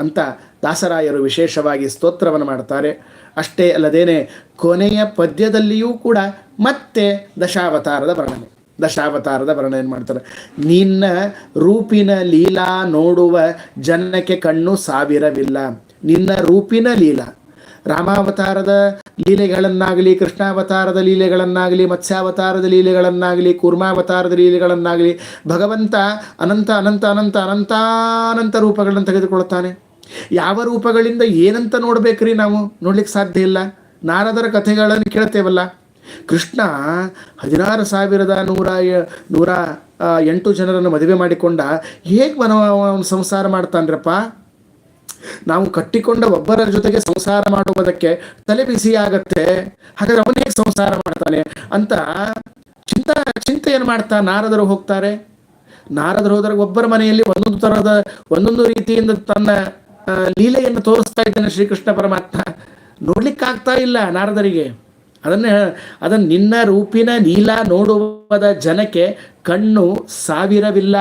ಅಂತ ದಾಸರಾಯರು ವಿಶೇಷವಾಗಿ ಸ್ತೋತ್ರವನ್ನು ಮಾಡ್ತಾರೆ. ಅಷ್ಟೇ ಅಲ್ಲದೇನೆ ಕೊನೆಯ ಪದ್ಯದಲ್ಲಿಯೂ ಕೂಡ ಮತ್ತೆ ದಶಾವತಾರದ ವರ್ಣನೆ. ದಶಾವತಾರದ ವರ್ಣನೆ ಮಾಡ್ತಾರೆ? ನಿನ್ನ ರೂಪಿನ ಲೀಲಾ ನೋಡುವ ಜನಕ್ಕೆ ಕಣ್ಣು ಸಾವಿರವಿಲ್ಲ. ನಿನ್ನ ರೂಪಿನ ಲೀಲಾ. ರಾಮಾವತಾರದ ಲೀಲೆಗಳನ್ನಾಗಲಿ, ಕೃಷ್ಣಾವತಾರದ ಲೀಲೆಗಳನ್ನಾಗಲಿ, ಮತ್ಸ್ಯಾವತಾರದ ಲೀಲೆಗಳನ್ನಾಗಲಿ, ಕೂರ್ಮಾವತಾರದ ಲೀಲೆಗಳನ್ನಾಗಲಿ ಭಗವಂತ ಅನಂತ ಅನಂತ ಅನಂತ, ಅನಂತಾನಂತ ರೂಪಗಳನ್ನು ತೆಗೆದುಕೊಳ್ಳುತ್ತಾನೆ. ಯಾವ ರೂಪಗಳಿಂದ ಏನಂತ ನೋಡ್ಬೇಕ್ರಿ ನಾವು? ನೋಡ್ಲಿಕ್ಕೆ ಸಾಧ್ಯ ಇಲ್ಲ. ನಾರದರ ಕಥೆಗಳನ್ನು ಕೇಳ್ತೇವಲ್ಲ. ಕೃಷ್ಣ ಹದಿನಾರು ಸಾವಿರದ ನೂರ ನೂರ ಎಂಟು ಜನರನ್ನು ಮದುವೆ ಮಾಡಿಕೊಂಡ ಹೇಗೆ ಮನ ಸಂಸಾರ ಮಾಡ್ತಾನ್ರಪ್ಪ? ನಾವು ಕಟ್ಟಿಕೊಂಡ ಒಬ್ಬರ ಜೊತೆಗೆ ಸಂಸಾರ ಮಾಡುವುದಕ್ಕೆ ತಲೆ ಬಿಸಿ ಆಗತ್ತೆ, ಹಾಗಾದ್ರೆ ಸಂಸಾರ ಮಾಡ್ತಾನೆ ಅಂತ ಚಿಂತ ಚಿಂತೆಯನ್ನು ಮಾಡ್ತಾ ನಾರದರು ಹೋಗ್ತಾರೆ. ನಾರದರು ಹೋದರೆ ಒಬ್ಬರ ಮನೆಯಲ್ಲಿ ಒಂದೊಂದು ಥರದ ಒಂದೊಂದು ರೀತಿಯಿಂದ ತನ್ನ ಲೀಲೆಯನ್ನು ತೋರಿಸ್ತಾ ಇದ್ದಾನೆ ಶ್ರೀಕೃಷ್ಣ ಪರಮಾತ್ಮ. ನೋಡ್ಲಿಕ್ಕಾಗ್ತಾ ಇಲ್ಲ ನಾರದರಿಗೆ. ಅದನ್ನು ಅದನ್ನು ನಿನ್ನ ರೂಪಿನ ನೀಲ ನೋಡುವದ ಜನಕ್ಕೆ ಕಣ್ಣು ಸಾವಿರವಿಲ್ಲ.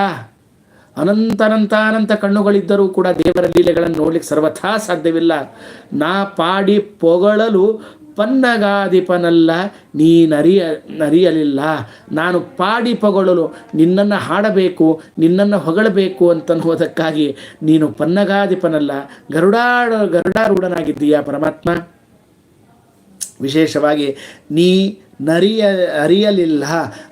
ಅನಂತನಂತಾನಂತ ಕಣ್ಣುಗಳಿದ್ದರೂ ಕೂಡ ದೇವರ ಲೀಲೆಗಳನ್ನು ನೋಡ್ಲಿಕ್ಕೆ ಸರ್ವಥಾ ಸಾಧ್ಯವಿಲ್ಲ. ನಾ ಪಾಡಿ ಪೊಗಳಲು ಪನ್ನಗಾದಿಪನಲ್ಲ ನೀನರಿಯ ನರಿಯಲಿಲ್ಲ. ನಾನು ಪಾಡಿ ಪೊಗಳಲು ನಿನ್ನನ್ನು ಹಾಡಬೇಕು, ನಿನ್ನನ್ನು ಹೊಗಳಬೇಕು ಅಂತನ್ನುವುದಕ್ಕಾಗಿ ನೀನು ಪನ್ನಗಾದಿಪನಲ್ಲ. ಗರುಡಾಡ ಗರುಡಾರೂಢನಾಗಿದ್ದೀಯಾ ಪರಮಾತ್ಮ? ವಿಶೇಷವಾಗಿ, ನೀ ನರಿಯ, ಅರಿಯಲಿಲ್ಲ,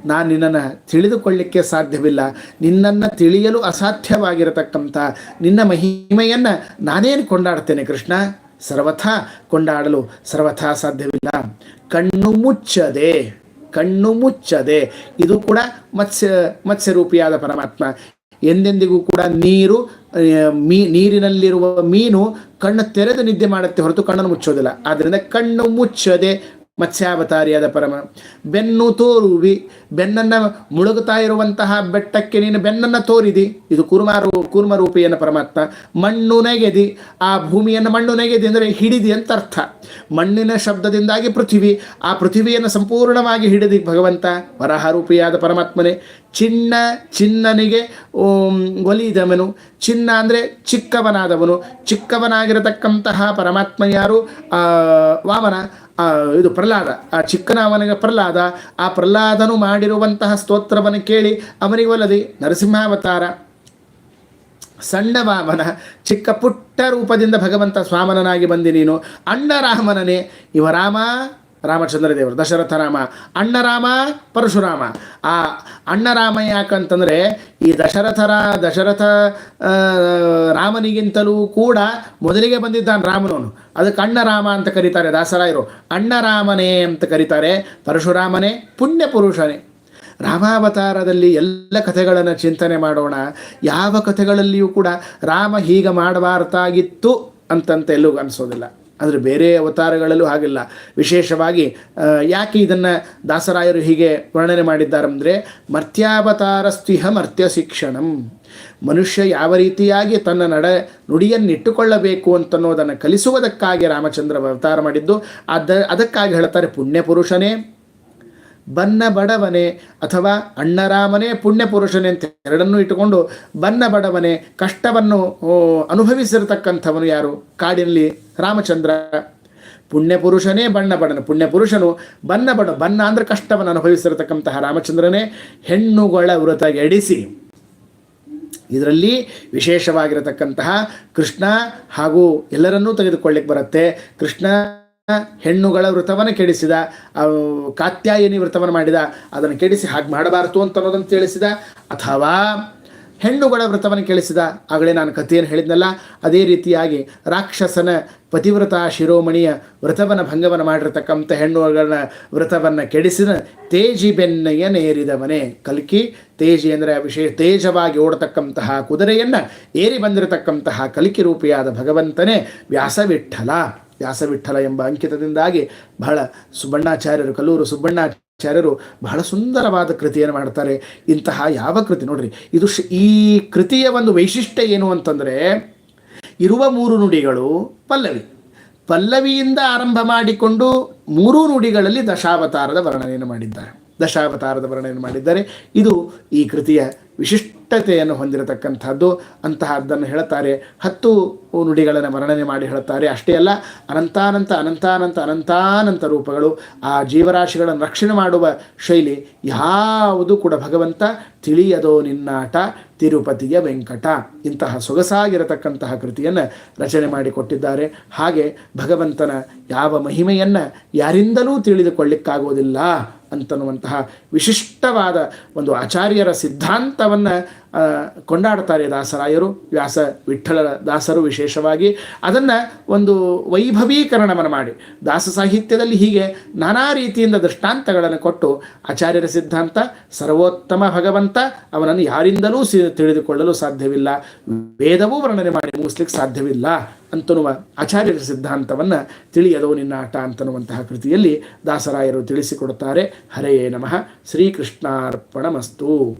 ನಾನು ನಿನ್ನನ್ನು ತಿಳಿದುಕೊಳ್ಳಿಕ್ಕೆ ಸಾಧ್ಯವಿಲ್ಲ. ನಿನ್ನನ್ನು ತಿಳಿಯಲು ಅಸಾಧ್ಯವಾಗಿರತಕ್ಕಂಥ ನಿನ್ನ ಮಹಿಮೆಯನ್ನು ನಾನೇನು ಕೊಂಡಾಡ್ತೇನೆ ಕೃಷ್ಣ. ಸರ್ವಥಾ ಕೊಂಡಾಡಲು ಸರ್ವಥಾ ಸಾಧ್ಯವಿಲ್ಲ. ಕಣ್ಣು ಮುಚ್ಚದೆ ಕಣ್ಣು ಮುಚ್ಚದೆ. ಇದು ಕೂಡ ಮತ್ಸ್ಯ, ಮತ್ಸ್ಯರೂಪಿಯಾದ ಪರಮಾತ್ಮ. ಎಂದೆಂದಿಗೂ ಕೂಡ ನೀರು ಮೀ, ನೀರಿನಲ್ಲಿರುವ ಮೀನು ಕಣ್ಣು ತೆರೆದು ನಿದ್ದೆ ಮಾಡುತ್ತೆ ಹೊರತು ಕಣ್ಣನ್ನು ಮುಚ್ಚೋದಿಲ್ಲ. ಆದ್ದರಿಂದ ಕಣ್ಣು ಮುಚ್ಚದೆ ಮತ್ಸ್ಯಾವತಾರಿಯಾದ ಪರಮ. ಬೆನ್ನು ತೋರುವಿ, ಬೆನ್ನನ್ನು ಮುಳುಗುತ್ತಾ ಇರುವಂತಹ ಬೆಟ್ಟಕ್ಕೆ ನೀನು ಬೆನ್ನನ್ನು ತೋರಿದಿ. ಇದು ಕುರ್ಮ ಕುರ್ಮ ರೂಪಿಯನ್ನು ಪರಮಾತ್ಮ. ಮಣ್ಣು ನೆಗೆದಿ, ಆ ಭೂಮಿಯನ್ನು ಮಣ್ಣು ನೆಗೆದಿ ಅಂದರೆ ಹಿಡಿದಿ ಅಂತ ಅರ್ಥ. ಮಣ್ಣಿನ ಶಬ್ದದಿಂದಾಗಿ ಪೃಥ್ವಿ, ಆ ಪೃಥ್ವಿಯನ್ನು ಸಂಪೂರ್ಣವಾಗಿ ಹಿಡಿದಿ ಭಗವಂತ. ವರಾಹರೂಪಿಯಾದ ಪರಮಾತ್ಮನೇ ಚಿನ್ನ, ಚಿನ್ನನಿಗೆ ಒಲಿದವನು. ಚಿನ್ನ ಅಂದರೆ ಚಿಕ್ಕವನಾದವನು. ಚಿಕ್ಕವನಾಗಿರತಕ್ಕಂತಹ ಪರಮಾತ್ಮ ಯಾರು? ವಾಮನ. ಇದು ಪ್ರಹ್ಲಾದ. ಆ ಚಿಕ್ಕನ ಅವನಿಗೆ ಪ್ರಹ್ಲಾದ. ಆ ಪ್ರಹ್ಲಾದನು ಮಾಡಿರುವಂತಹ ಸ್ತೋತ್ರವನ್ನು ಕೇಳಿ ಅವನಿಗೆ ಒಲದಿ ನರಸಿಂಹಾವತಾರ. ಸಣ್ಣ ವಾಮನ, ಚಿಕ್ಕ ಪುಟ್ಟ ರೂಪದಿಂದ ಭಗವಂತ ಸ್ವಾಮನನಾಗಿ ಬಂದಿ ನೀನು. ಅಣ್ಣ ರಾಮನನೇ ಇವ ರಾಮ ರಾಮಚಂದ್ರ ದೇವರು ದಶರಥ ರಾಮ, ಅಣ್ಣರಾಮ, ಪರಶುರಾಮ. ಆ ಅಣ್ಣರಾಮ ಯಾಕಂತಂದರೆ ಈ ದಶರಥರ ದಶರಥ ರಾಮನಿಗಿಂತಲೂ ಕೂಡ ಮೊದಲಿಗೆ ಬಂದಿದ್ದಾನೆ ರಾಮನವನು. ಅದಕ್ಕೆ ಅಣ್ಣರಾಮ ಅಂತ ಕರೀತಾರೆ ದಾಸರಾಯರು. ಅಣ್ಣರಾಮನೇ ಅಂತ ಕರೀತಾರೆ ಪರಶುರಾಮನೇ ಪುಣ್ಯ ಪುರುಷನೇ ರಾಮಾವತಾರದಲ್ಲಿ ಎಲ್ಲ ಕಥೆಗಳನ್ನು ಚಿಂತನೆ ಮಾಡೋಣ. ಯಾವ ಕಥೆಗಳಲ್ಲಿಯೂ ಕೂಡ ರಾಮ ಹೀಗೆ ಮಾಡಬಾರ್ದಾಗಿತ್ತು ಅಂತಂತ ಎಲ್ಲೂ ಅನಿಸೋದಿಲ್ಲ. ಅಂದರೆ ಬೇರೆ ಅವತಾರಗಳಲ್ಲೂ ಹಾಗಿಲ್ಲ. ವಿಶೇಷವಾಗಿ ಯಾಕೆ ಇದನ್ನು ದಾಸರಾಯರು ಹೀಗೆ ವರ್ಣನೆ ಮಾಡಿದ್ದಾರೆ ಅಂದರೆ, ಮರ್ತ್ಯಾವತಾರಸ್ತಿಹ ಮರ್ತ್ಯ ಶಿಕ್ಷಣಂ ಮನುಷ್ಯ ಯಾವ ರೀತಿಯಾಗಿ ತನ್ನ ನಡೆ, ನುಡಿಯನ್ನಿಟ್ಟುಕೊಳ್ಳಬೇಕು ಅಂತನ್ನೋದನ್ನು ಕಲಿಸುವುದಕ್ಕಾಗಿ ರಾಮಚಂದ್ರ ಅವತಾರ ಮಾಡಿದ್ದು. ಅದ, ಅದಕ್ಕಾಗಿ ಹೇಳ್ತಾರೆ ಪುಣ್ಯ ಪುರುಷನೇ ಬನ್ನ ಬಡವನೆ ಅಥವಾ ಅಣ್ಣರಾಮನೇ ಪುಣ್ಯ ಪುರುಷನೇ ಅಂತ ಎರಡನ್ನೂ ಇಟ್ಟುಕೊಂಡು ಬನ್ನ ಬಡವನೆ ಕಷ್ಟವನ್ನು ಅನುಭವಿಸಿರತಕ್ಕಂಥವನು ಯಾರು? ಕಾಡಿನಲ್ಲಿ ರಾಮಚಂದ್ರ. ಪುಣ್ಯ ಪುರುಷನೇ ಬಣ್ಣ ಬಡನು ಪುಣ್ಯ ಪುರುಷನು ಬನ್ನ ಬಡ, ಬನ್ನ ಅಂದರೆ ಕಷ್ಟವನ್ನು ಅನುಭವಿಸಿರತಕ್ಕಂತಹ ರಾಮಚಂದ್ರನೇ ಹೆಣ್ಣುಗಳ ವೃತಗೆಡಿಸಿ ಇದರಲ್ಲಿ ವಿಶೇಷವಾಗಿರತಕ್ಕಂತಹ ಕೃಷ್ಣ ಹಾಗೂ ಎಲ್ಲರನ್ನೂ ತೆಗೆದುಕೊಳ್ಳಿಕ್ಕೆ ಬರುತ್ತೆ. ಕೃಷ್ಣ ಹೆಣ್ಣುಗಳ ವೃತವನ್ನು ಕೆಡಿಸಿದ ಕಾತ್ಯಾಯನಿ ವೃತವನ್ನು ಮಾಡಿದ, ಅದನ್ನು ಕೆಡಿಸಿ ಹಾಗೆ ಮಾಡಬಾರದು ಅಂತ ಅನ್ನೋದನ್ನು ತಿಳಿಸಿದ, ಅಥವಾ ಹೆಣ್ಣುಗಳ ವ್ರತವನ್ನು ಕೇಳಿಸಿದ ಆಗಲೇ ನಾನು ಕಥೆಯನ್ನು ಹೇಳಿದ್ನಲ್ಲ, ಅದೇ ರೀತಿಯಾಗಿ ರಾಕ್ಷಸನ ಪತಿವ್ರತ ಶಿರೋಮಣಿಯ ವ್ರತವನ್ನು ಭಂಗವನ್ನು ಮಾಡಿರತಕ್ಕಂಥ ಹೆಣ್ಣುಗಳ ವ್ರತವನ್ನು ಕೆಡಿಸಿದ ತೇಜಿ ಬೆನ್ನಯ್ಯ ನೇರಿದವನೇ. ಕಲ್ಕಿ, ತೇಜಿ ಅಂದರೆ ವಿಶೇಷ ತೇಜವಾಗಿ ಓಡತಕ್ಕಂತಹ ಕುದುರೆಯನ್ನು ಏರಿ ಬಂದಿರತಕ್ಕಂತಹ ಕಲ್ಕಿ ರೂಪಿಯಾದ ಭಗವಂತನೇ ವ್ಯಾಸವಿಠಲ. ವ್ಯಾಸವಿಠಲ ಎಂಬ ಅಂಕಿತದಿಂದಾಗಿ ಬಹಳ ಸುಬ್ಬಣ್ಣಾಚಾರ್ಯರು, ಕಲ್ಲೂರು ಸುಬ್ಬಣ್ಣಾಚಾರ್ಯರು ಬಹಳ ಸುಂದರವಾದ ಕೃತಿಯನ್ನು ಮಾಡ್ತಾರೆ. ಇಂತಹ ಯಾವ ಕೃತಿ ನೋಡ್ರಿ, ಇದು ಈ ಕೃತಿಯ ಒಂದು ವೈಶಿಷ್ಟ್ಯ ಏನು ಅಂತಂದರೆ ಇರುವ ಮೂರು ನುಡಿಗಳು ಪಲ್ಲವಿ. ಪಲ್ಲವಿಯಿಂದ ಆರಂಭ ಮಾಡಿಕೊಂಡು ಮೂರೂ ನುಡಿಗಳಲ್ಲಿ ದಶಾವತಾರದ ವರ್ಣನೆಯನ್ನು ಮಾಡಿದ್ದಾರೆ. ದಶಾವತಾರದ ವರ್ಣನೆಯನ್ನು ಮಾಡಿದ್ದಾರೆ. ಇದು ಈ ಕೃತಿಯ ವಿಶಿಷ್ಟತೆಯನ್ನು ಹೊಂದಿರತಕ್ಕಂಥದ್ದು. ಅಂತಹದ್ದನ್ನು ಹೇಳುತ್ತಾರೆ ಹತ್ತು ನುಡಿಗಳನ್ನು ವರ್ಣನೆ ಮಾಡಿ ಹೇಳುತ್ತಾರೆ ಅಷ್ಟೇ ಅಲ್ಲ, ಅನಂತಾನಂತ ಅನಂತಾನಂತ ಅನಂತಾನಂತ ರೂಪಗಳು ಆ ಜೀವರಾಶಿಗಳನ್ನು ರಕ್ಷಣೆ ಮಾಡುವ ಶೈಲಿ ಯಾವುದು ಕೂಡ ಭಗವಂತ, ತಿಳಿಯದೋ ನಿನ್ನಾಟ, ತಿರುಪತಿಯ ವೆಂಕಟ. ಇಂತಹ ಸೊಗಸಾಗಿರತಕ್ಕಂತಹ ಕೃತಿಯನ್ನು ರಚನೆ ಮಾಡಿಕೊಟ್ಟಿದ್ದಾರೆ. ಹಾಗೆ ಭಗವಂತನ ಯಾವ ಮಹಿಮೆಯನ್ನು ಯಾರಿಂದಲೂ ತಿಳಿದುಕೊಳ್ಳಿಕ್ಕಾಗೋದಿಲ್ಲ ಅಂತನ್ನುವಂತಹ ವಿಶಿಷ್ಟವಾದ ಒಂದು ಆಚಾರ್ಯರ ಸಿದ್ಧಾಂತವನ್ನು ಕೊಂಡಾಡ್ತಾರೆ ದಾಸರಾಯರು, ವ್ಯಾಸ ವಿಠ್ಠಲ ದಾಸರು ವಿಶೇಷವಾಗಿ. ಅದನ್ನು ಒಂದು ವೈಭವೀಕರಣವನ್ನು ಮಾಡಿ. ದಾಸ ಸಾಹಿತ್ಯದಲ್ಲಿ ಹೀಗೆ ನಾನಾ ರೀತಿಯಿಂದ ದೃಷ್ಟಾಂತಗಳನ್ನು ಕೊಟ್ಟು ಆಚಾರ್ಯರ ಸಿದ್ಧಾಂತ, ಸರ್ವೋತ್ತಮ ಭಗವಂತ, ಅವನನ್ನು ಯಾರಿಂದಲೂ ಸಿ, ತಿಳಿದುಕೊಳ್ಳಲು ಸಾಧ್ಯವಿಲ್ಲ. ವೇದವೂ ವರ್ಣನೆ ಮಾಡಿ ಮುಗಿಸ್ಲಿಕ್ಕೆ ಸಾಧ್ಯವಿಲ್ಲ ಅಂತನ್ನುವ ಆಚಾರ್ಯರ ಸಿದ್ಧಾಂತವನ್ನು ತಿಳಿಯದೋ ನಿನ್ನಾಟ ಅಂತನ್ನುವಂತಹ ಕೃತಿಯಲ್ಲಿ ದಾಸರಾಯರು ತಿಳಿಸಿಕೊಡುತ್ತಾರೆ. ಹರೆಯೇ ನಮಃ. ಶ್ರೀಕೃಷ್ಣಾರ್ಪಣಮಸ್ತು.